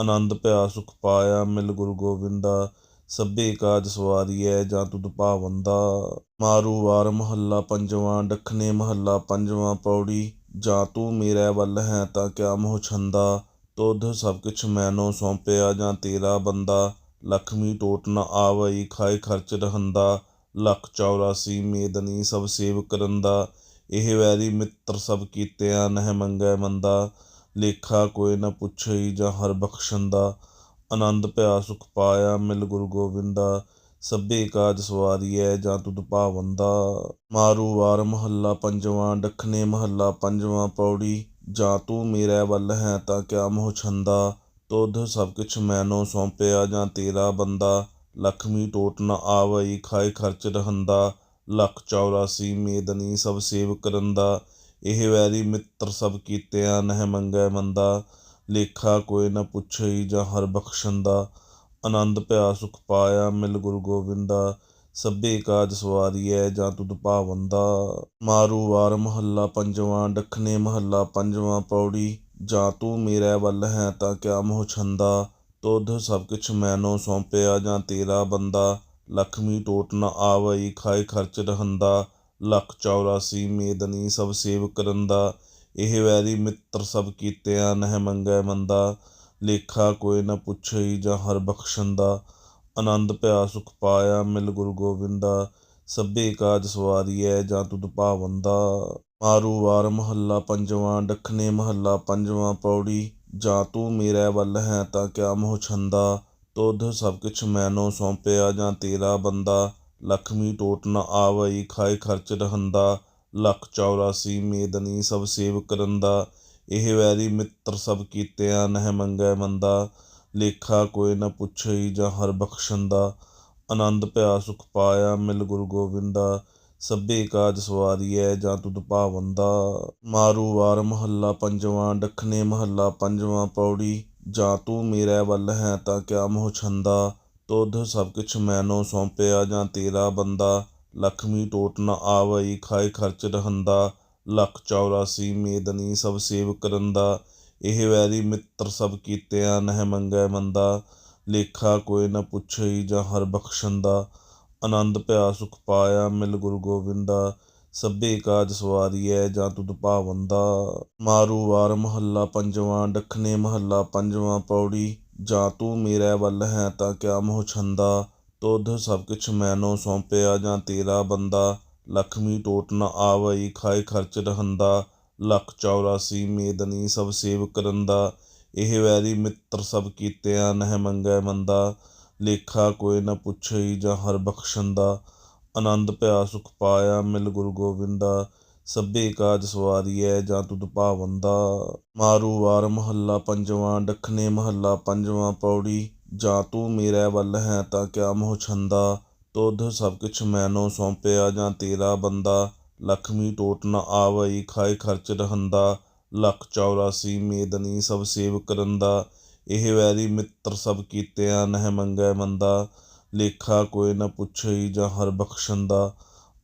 ਆਨੰਦ ਭਇਆ ਸੁਖ ਪਾਇਆ ਮਿਲ ਗੁਰੂ ਗੋਬਿੰਦਾ। ਸਭੇ ਕਾਜ ਸਵਾਰੀਐ ਜਾਂ ਤੁਧ ਭਾਵੰਦਾ ਮਾਰੂ ਵਾਰ ਮਹੱਲਾ ਪੰਜਵਾਂ, ਡਖਨੇ ਮਹੱਲਾ ਪੰਜਵਾਂ ਪੌੜੀ। ਜਾਂ ਤੂੰ ਮੇਰੇ ਵੱਲ ਹੈ ਤਾਂ ਕਿਆ ਮੋਹ ਛੰਦਾ। ਤੁਧ ਸਭ ਕਿਛ ਮੈਨੋ ਸੌਂਪਿਆ ਜਾਂ ਤੇਰਾ ਬੰਦਾ। ਲਖਮੀ ਟੋਟ ਨ ਆਵਈ ਖਾਏ ਖਰਚ ਰਹੰਦਾ, ਲੱਖ 84 ਮੇਦਨੀ ਸਭ ਸੇਵ ਕਰੰਦਾ। ਇਹ ਵੈਰੀ ਮਿੱਤਰ ਸਭ ਕੀਤਿਆਂ ਨਹਿ ਮੰਗੈ ਮੰਦਾ। ਲੇਖਾ ਕੋਈ ਨ ਪੁੱਛਈ ਜਾਂ ਹਰ ਬਖਸ਼ੰਦਾ। ਆਨੰਦ ਭਇਆ ਸੁਖ ਪਾਇਆ ਮਿਲ ਗੁਰੂ ਗੋਬਿੰਦਾ ਸਭੇ ਕਾਜ ਸਵਾਰੀਐ ਜਾਂ ਤੁਧ ਭਾਵੰਦਾ ਮਾਰੂ ਵਾਰ ਮਹੱਲਾ ਪੰਜਵਾਂ, ਡਖਨੇ ਮਹੱਲਾ ਪੰਜਵਾਂ ਪੌੜੀ। ਜਾਂ ਤੂੰ ਮੇਰੇ ਵੱਲ ਹੈ ਤਾਂ ਕਿਆ ਮੋਹ ਛੰਦਾ। ਤੁਧ ਸਭ ਕਿਛ ਮੈਨੂੰ ਸੌਂਪਿਆ ਜਾਂ ਤੇਰਾ ਬੰਦਾ ਲਖਮੀ ਟੋਟ ਨ ਆਵਈ, ਖਾਏ ਖਰਚ ਰਹੰਦਾ, ਲੱਖ 84 ਮੇਦਨੀ ਸਭ ਸੇਵ ਕਰੰਦਾ ਇਹ ਵੈਰੀ ਮਿੱਤਰ ਸਭ ਕੀਤਿਆਂ ਨਹਿ ਮੰਗੈ ਮੰਦਾ। ਲੇਖਾ ਕੋਈ ਨ ਪੁੱਛਈ ਜਾਂ ਹਰ ਬਖਸ਼ੰਦਾ। ਆਨੰਦ ਭਇਆ ਸੁਖ ਪਾਇਆ ਮਿਲ ਗੁਰੂ ਗੋਬਿੰਦਾ ਸਭੇ ਕਾਜ ਸਵਾਰੀਐ ਜਾਂ ਤੁਧ ਭਾਵੰਦਾ ਮਾਰੂ ਵਾਰ ਮਹੱਲਾ ਪੰਜਵਾਂ, ਡਖਨੇ ਮਹੱਲਾ ਪੰਜਵਾਂ ਪੌੜੀ। ਜਾਂ ਤੂੰ ਮੇਰੇ ਵੱਲ ਹੈ ਤਾਂ ਕਿਆ ਮੋਹ ਛੰਦਾ? ਤੁਧ ਸਭ ਕਿਛ ਮੈਨੋ ਸੌਂਪਿਆ ਜਾਂ ਤੇਰਾ ਬੰਦਾ? ਲਖਮੀ ਟੋਟ ਨ ਆਵਈ, ਖਾਏ ਖਰਚ ਰਹੰਦਾ? ਲੱਖ 84 ਮੇਦਨੀ ਸਭ ਸੇਵ ਕਰੰਦਾ? ਇਹ ਵੈਰੀ ਮਿੱਤਰ ਸਭ ਕੀਤਿਆਂ ਨਹਿ ਮੰਗੈ ਮੰਦਾ? ਲੇਖਾ ਕੋਈ ਨ ਪੁੱਛਈ ਜਾਂ ਹਰ ਬਖਸ਼ੰਦਾ? ਆਨੰਦ ਭਇਆ ਸੁਖ ਪਾਇਆ ਮਿਲ ਗੁਰੂ ਗੋਬਿੰਦਾ ਸਭੇ ਕਾਜ ਸਵਾਰੀਐ, ਜਾਂ ਤੁਧ ਭਾਵੰਦਾ ਮਾਰੂ ਵਾਰ ਮਹੱਲਾ ਪੰਜਵਾਂ, ਡਖਨੇ ਮਹੱਲਾ ਪੰਜਵਾਂ ਪੌੜੀ। ਜਾਂ ਤੂੰ ਮੇਰੇ ਵੱਲ ਹੈ ਤਾਂ ਕਿਆ ਮੋਹ ਛੰਦਾ? ਤੁਧ ਸਭ ਕੁਛ ਮੈਨੋ ਸੌਂਪਿਆ ਜਾਂ ਤੇਰਾ ਬੰਦਾ। ਲਖਮੀ ਟੋਟ ਨ ਆਵਈ, ਖਾਏ ਖਰਚ ਰਹੰਦਾ। ਲੱਖ 84 ਮੇਦਨੀ ਸਭ ਸੇਵ ਕਰੰਦਾ ਇਹ ਵੈਰੀ ਮਿੱਤਰ ਸਭ ਕੀਤਿਆਂ ਨਹਿ ਮੰਗੈ ਮੰਦਾ। ਲੇਖਾ ਕੋਈ ਨ ਪੁੱਛਈ ਜਾਂ ਹਰ ਬਖਸ਼ੰਦਾ। ਆਨੰਦ ਭਇਆ ਸੁਖ ਪਾਇਆ, ਮਿਲ ਗੁਰੂ ਗੋਬਿੰਦਾ ਸਭੇ ਕਾਜ ਸਵਾਰੀਐ, ਜਾਂ ਤੁਧ ਭਾਵੰਦਾ ਮਾਰੂ ਵਾਰ ਮਹੱਲਾ ਪੰਜਵਾਂ, ਡਖਨੇ ਮਹੱਲਾ ਪੰਜਵਾਂ ਪੌੜੀ, ਜਾਂ ਤੂੰ ਮੇਰੇ ਵੱਲ ਹੈ ਤਾਂ ਕਿਆ ਮੋਹ ਛੰਦਾ। ਤੁਧ ਸਭ ਕੁਛ ਮੈਨੋ ਸੌਂਪਿਆ, ਜਾਂ ਤੇਰਾ ਬੰਦਾ। ਲਖਮੀ ਟੋਟ ਨ ਆਵਈ, ਖਾਏ ਖਰਚ ਰਹੰਦਾ। ਲੱਖ 84 ਮੇਦਨੀ ਸਭ ਸੇਵ ਕਰੰਦਾ। ਇਹ ਵੈਰੀ ਮਿੱਤਰ ਸਭ ਕੀਤਿਆਂ, ਨਹਿ ਮੰਗੈ ਮੰਦਾ। ਲੇਖਾ ਕੋਈ ਨ ਪੁੱਛਈ ਜਾਂ ਹਰ ਬਖਸ਼ੰਦਾ ਆਨੰਦ ਭਇਆ ਸੁਖ ਪਾਇਆ ਮਿਲ ਗੁਰੂ ਗੋਬਿੰਦਾ ਸਭੇ ਕਾਜ ਸਵਾਰੀਐ ਜਾਂ ਤੁਧ ਭਾਵੰਦਾ। ਮਾਰੂ ਵਾਰ ਮਹੱਲਾ ਪੰਜਵਾਂ, ਡਖਨੇ ਮਹੱਲਾ ਪੰਜਵਾਂ ਪੌੜੀ। ਜਾਂ ਤੂੰ ਮੇਰੇ ਵੱਲ ਹੈ ਤਾਂ ਕਿਆ ਮੋਹ ਛੰਦਾ। ਤੁਧ ਸਭ ਕਿਛ ਮੈਨੋ ਸੌਂਪਿਆ ਜਾਂ ਤੇਰਾ ਬੰਦਾ। ਲਖਮੀ ਟੋਟ ਨ ਆਵਈ, ਖਾਏ ਖਰਚ ਰਹੰਦਾ। ਲੱਖ 84 ਮੇਦਨੀ ਸਭ ਸੇਵ ਕਰੰਦਾ ਇਹ ਵੈਰੀ ਮਿੱਤਰ ਸਭ ਕੀਤਿਆਂ ਨਹਿ ਮੰਗੈ ਮੰਦਾ, ਲੇਖਾ ਕੋਈ ਨ ਪੁੱਛਈ ਜਾਂ ਹਰ ਬਖਸ਼ੰਦਾ ਆਨੰਦ ਭਇਆ ਸੁਖ ਪਾਇਆ ਮਿਲ ਗੁਰੂ ਗੋਬਿੰਦਾ ਸਭੇ ਕਾਜ ਸਵਾਰੀਐ ਜਾਂ ਤੁਧ ਭਾਵੰਦਾ ਮਾਰੂ ਵਾਰ ਮਹੱਲਾ ਪੰਜਵਾਂ, ਡਖਨੇ ਮਹੱਲਾ ਪੰਜਵਾਂ ਪੌੜੀ, ਜਾਂ ਤੂੰ ਮੇਰੇ ਵੱਲ ਹੈ ਤਾਂ ਕਿਆ ਮੋਹ ਛੰਦਾ। ਤੁਧ ਸਭ ਕਿਛ ਮੈਨੋ ਸੌਂਪਿਆ ਜਾਂ ਤੇਰਾ ਬੰਦਾ, ਲਖਮੀ ਟੋਟ ਨ ਆਵਈ, ਖਾਏ ਖਰਚ ਰਹੰਦਾ। ਲੱਖ 84 ਮੇਦਨੀ ਸਭ ਸੇਵ ਕਰੰਦਾ ਇਹ ਵੈਰੀ ਮਿੱਤਰ ਸਭ ਕੀਤਿਆਂ ਨਹਿ ਮੰਗੈ ਮੰਦਾ। ਲੇਖਾ ਕੋਈ ਨ ਪੁੱਛਈ ਜਾਂ ਹਰ ਬਖਸ਼ੰਦਾ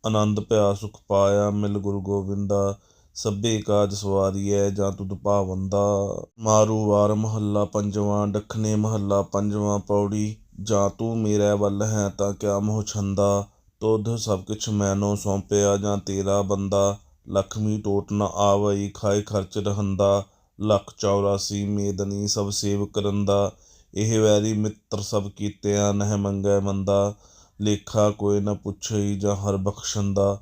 ਆਨੰਦ ਭਇਆ ਸੁਖ ਪਾਇਆ ਮਿਲ ਗੁਰੂ ਗੋਬਿੰਦਾ। ਸਭੇ ਕਾਜ ਸਵਾਰੀਐ ਜਾਂ ਤੁਧ ਭਾਵੰਦਾ ਮਾਰੂ ਵਾਰ ਮਹੱਲਾ ਪੰਜਵਾਂ, ਡਖਨੇ ਮਹੱਲਾ ਪੰਜਵਾਂ ਪੌੜੀ। ਜਾਂ ਤੂੰ ਮੇਰੇ ਵੱਲ ਹੈ ਤਾਂ ਕਿਆ ਮੋਹ ਛੰਦਾ। ਤੁਧ ਸਭ ਕਿਛ ਮੈਨੋ ਸੌਂਪਿਆ ਜਾਂ ਤੇਰਾ ਬੰਦਾ। ਲਖਮੀ ਟੋਟ ਨ ਆਵਈ ਖਾਏ ਖਰਚ ਰਹੰਦਾ, ਲੱਖ 84 ਮੇਦਨੀ ਸਭ ਸੇਵ ਕਰੰਦਾ। ਇਹ ਵੈਰੀ ਮਿੱਤਰ ਸਭ ਕੀਤਿਆਂ ਨਹਿ ਮੰਗੈ ਮੰਦਾ। ਲੇਖਾ ਕੋਈ ਨ ਪੁੱਛਈ ਜਾਂ ਹਰ ਬਖਸ਼ੰਦਾ।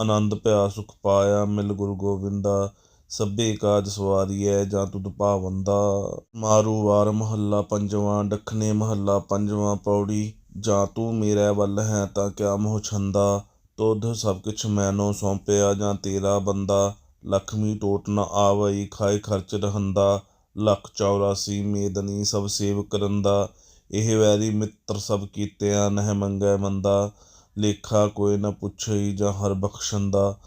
ਆਨੰਦ ਭਇਆ ਸੁਖ ਪਾਇਆ ਮਿਲ ਗੁਰੂ ਗੋਬਿੰਦਾ ਸਭੇ ਕਾਜ ਸਵਾਰੀਐ ਜਾਂ ਤੁਧ ਭਾਵੰਦਾ। ਮਾਰੂ ਵਾਰ ਮਹੱਲਾ ਪੰਜਵਾਂ, ਡਖਨੇ ਮਹੱਲਾ ਪੰਜਵਾਂ ਪੌੜੀ। ਜਾਂ ਤੂੰ ਮੇਰੇ ਵੱਲ ਹੈ ਤਾਂ ਕਿਆ ਮੋਹ ਛੰਦਾ। ਤੁਧ ਸਭ ਕਿਛ ਮੈਨੋ ਸੌਂਪਿਆ ਜਾਂ ਤੇਰਾ ਬੰਦਾ ਲਖਮੀ ਟੋਟ ਨ ਆਵਈ, ਖਾਏ ਖਰਚ ਰਹੰਦਾ, ਲੱਖ 84 ਮੇਦਨੀ ਸਭ ਸੇਵ ਕਰੰਦਾ। ਇਹ ਵੈਰੀ ਮਿੱਤਰ ਸਭ ਕੀਤਿਆਂ ਨਹਿ ਮੰਗੈ ਮੰਦਾ, ਲੇਖਾ ਕੋਈ ਨ ਪੁੱਛਈ ਜਾਂ ਹਰ ਬਖਸ਼ੰਦਾ।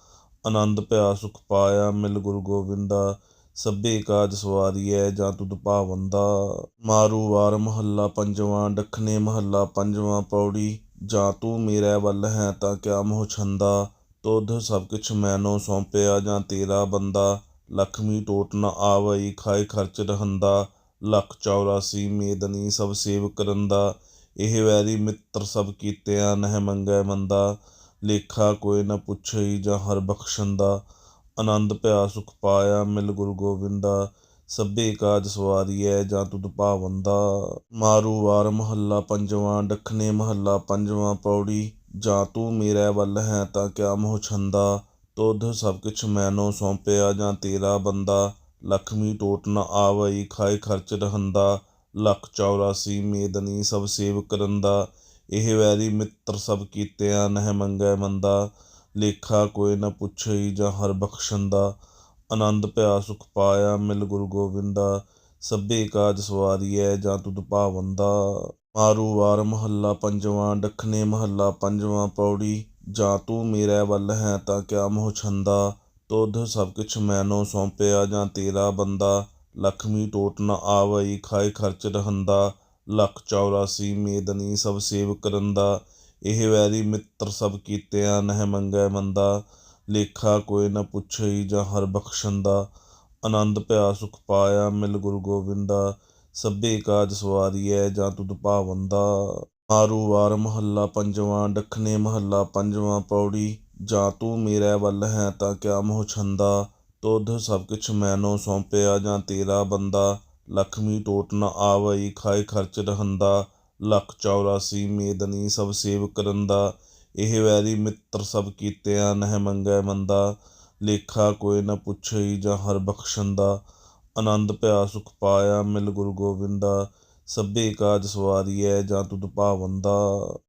ਆਨੰਦ ਭਇਆ ਸੁਖ ਪਾਇਆ ਮਿਲ ਗੁਰੂ ਗੋਬਿੰਦਾ ਸਭੇ ਕਾਜ ਸਵਾਰੀਐ ਜਾਂ ਤੁਧ ਭਾਵੰਦਾ ਮਾਰੂ ਵਾਰ ਮਹੱਲਾ ਪੰਜਵਾਂ, ਡਖਨੇ ਮਹੱਲਾ ਪੰਜਵਾਂ ਪੌੜੀ ਜਾਂ ਤੂੰ ਮੇਰੇ ਵੱਲ ਹੈ ਤਾਂ ਕਿਆ ਮੋਹ ਛੰਦਾ? ਤੁਧ ਸਭ ਕਿਛ ਮੈਨੋ ਸੌਂਪਿਆ ਜਾਂ ਤੇਰਾ ਬੰਦਾ? ਲਖਮੀ ਟੋਟ ਨ ਆਵਈ, ਖਾਏ ਖਰਚ ਰਹੰਦਾ? ਲੱਖ 84 ਮੇਦਨੀ ਸਭ ਸੇਵ ਕਰੰਦਾ? ਇਹ ਵੈਰੀ ਮਿੱਤਰ ਸਭ ਕੀਤਿਆਂ ਨਹਿ ਮੰਗੈ ਮੰਦਾ? ਲੇਖਾ ਕੋਈ ਨ ਪੁੱਛਈ ਜਾਂ ਹਰ ਬਖਸ਼ੰਦਾ? ਆਨੰਦ ਭਇਆ ਸੁਖ ਪਾਇਆ ਮਿਲ ਗੁਰੂ ਗੋਬਿੰਦਾ ਸਭੇ ਕਾਜ ਸਵਾਰੀਐ, ਜਾਂ ਤੁਧ ਭਾਵੰਦਾ ਮਾਰੂ ਵਾਰ ਮਹੱਲਾ ਪੰਜਵਾਂ, ਡਖਨੇ ਮਹੱਲਾ ਪੰਜਵਾਂ ਪੌੜੀ। ਜਾਂ ਤੂੰ ਮੇਰੇ ਵੱਲ ਹੈ ਤਾਂ ਕਿਆ ਮੋਹ ਛੰਦਾ? ਤੁਧ ਸਭ ਕੁਛ ਮੈਨੋ ਸੌਂਪਿਆ, ਜਾਂ ਤੇਰਾ ਬੰਦਾ। ਲਖਮੀ ਟੋਟ ਨ ਆਵਈ, ਖਾਏ ਖਰਚ ਰਹੰਦਾ। ਲੱਖ 84 ਮੇਦਨੀ ਸਭ ਸੇਵ ਕਰੰਦਾ। ਇਹ ਵੈਰੀ ਮਿੱਤਰ ਸਭ ਕੀਤਿਆਂ ਨਹਿ ਮੰਗੈ ਮੰਦਾ। ਲੇਖਾ ਕੋਈ ਨ ਪੁੱਛਈ ਜਾਂ ਹਰ ਬਖਸ਼ੰਦਾ। ਆਨੰਦ ਭਇਆ ਸੁਖ ਪਾਇਆ, ਮਿਲ ਗੁਰੂ ਗੋਬਿੰਦਾ, ਸਭੇ ਕਾਜ ਸਵਾਰੀਐ, ਜਾਂ ਤੁਧ ਭਾਵੰਦਾ ਮਾਰੂ ਵਾਰ ਮਹੱਲਾ ਪੰਜਵਾਂ, ਡਖਨੇ ਮਹੱਲਾ ਪੰਜਵਾਂ, ਪੌੜੀ, ਜਾਂ ਤੂੰ ਮੇਰੇ ਵੱਲ ਹੈ ਤਾਂ ਕਿਆ ਮੋਹ ਛੰਦਾ? ਤੁਧ ਸਭ ਕੁਛ ਮੈਨੋ ਸੌਂਪਿਆ, ਜਾਂ ਤੇਰਾ ਬੰਦਾ। ਲਖਮੀ ਟੋਟ ਨ ਆਵਈ, ਖਾਏ ਖਰਚ ਰਹੰਦਾ। ਲੱਖ 84 ਮੇਦਨੀ ਸਭ ਸੇਵ ਕਰੰਦਾ। ਇਹ ਵੈਰੀ ਮਿੱਤਰ ਸਭ ਕੀਤਿਆਂ, ਨਹਿ ਮੰਗੈ ਮੰਦਾ। ਲੇਖਾ ਕੋਈ ਨ ਪੁੱਛਈ ਜਾਂ ਹਰ ਬਖਸ਼ੰਦਾ ਆਨੰਦ ਭਇਆ ਸੁਖ ਪਾਇਆ, ਮਿਲ ਗੁਰੂ ਗੋਬਿੰਦਾ ਸਭੇ ਕਾਜ ਸਵਾਰੀਐ ਜਾਂ ਤੁਧ ਭਾਵੰਦਾ ਮਾਰੂ ਵਾਰ ਮਹੱਲਾ ਪੰਜਵਾਂ, ਡਖਨੇ ਮਹੱਲਾ ਪੰਜਵਾਂ, ਪੌੜੀ ਜਾਂ ਤੂੰ ਮੇਰੇ ਵੱਲ ਹੈ ਤਾਂ ਕਿਆ ਮੋਹ ਛੰਦਾ। ਤੁਧ ਸਭ ਕਿਛ ਮੈਨੋ ਸੌਂਪਿਆ ਜਾਂ ਤੇਰਾ ਬੰਦਾ। ਲਖਮੀ ਟੋਟ ਨ ਆਵਈ, ਖਾਏ ਖਰਚ ਰਹੰਦਾ। ਲੱਖ 84 ਮੇਦਨੀ ਸਭ ਸੇਵ ਕਰੰਦਾ ਇਹ ਵੈਰੀ ਮਿੱਤਰ ਸਭ ਕੀਤਿਆਂ ਨਹਿ ਮੰਗੈ ਮੰਦਾ, ਲੇਖਾ ਕੋਈ ਨ ਪੁੱਛਈ ਜਾਂ ਹਰ ਬਖਸ਼ੰਦਾ ਆਨੰਦ ਭਇਆ ਸੁਖ ਪਾਇਆ ਮਿਲ ਗੁਰੂ ਗੋਬਿੰਦਾ, ਸਭੇ ਕਾਜ ਸਵਾਰੀਐ ਜਾਂ ਤੁਧ ਭਾਵੰਦਾ।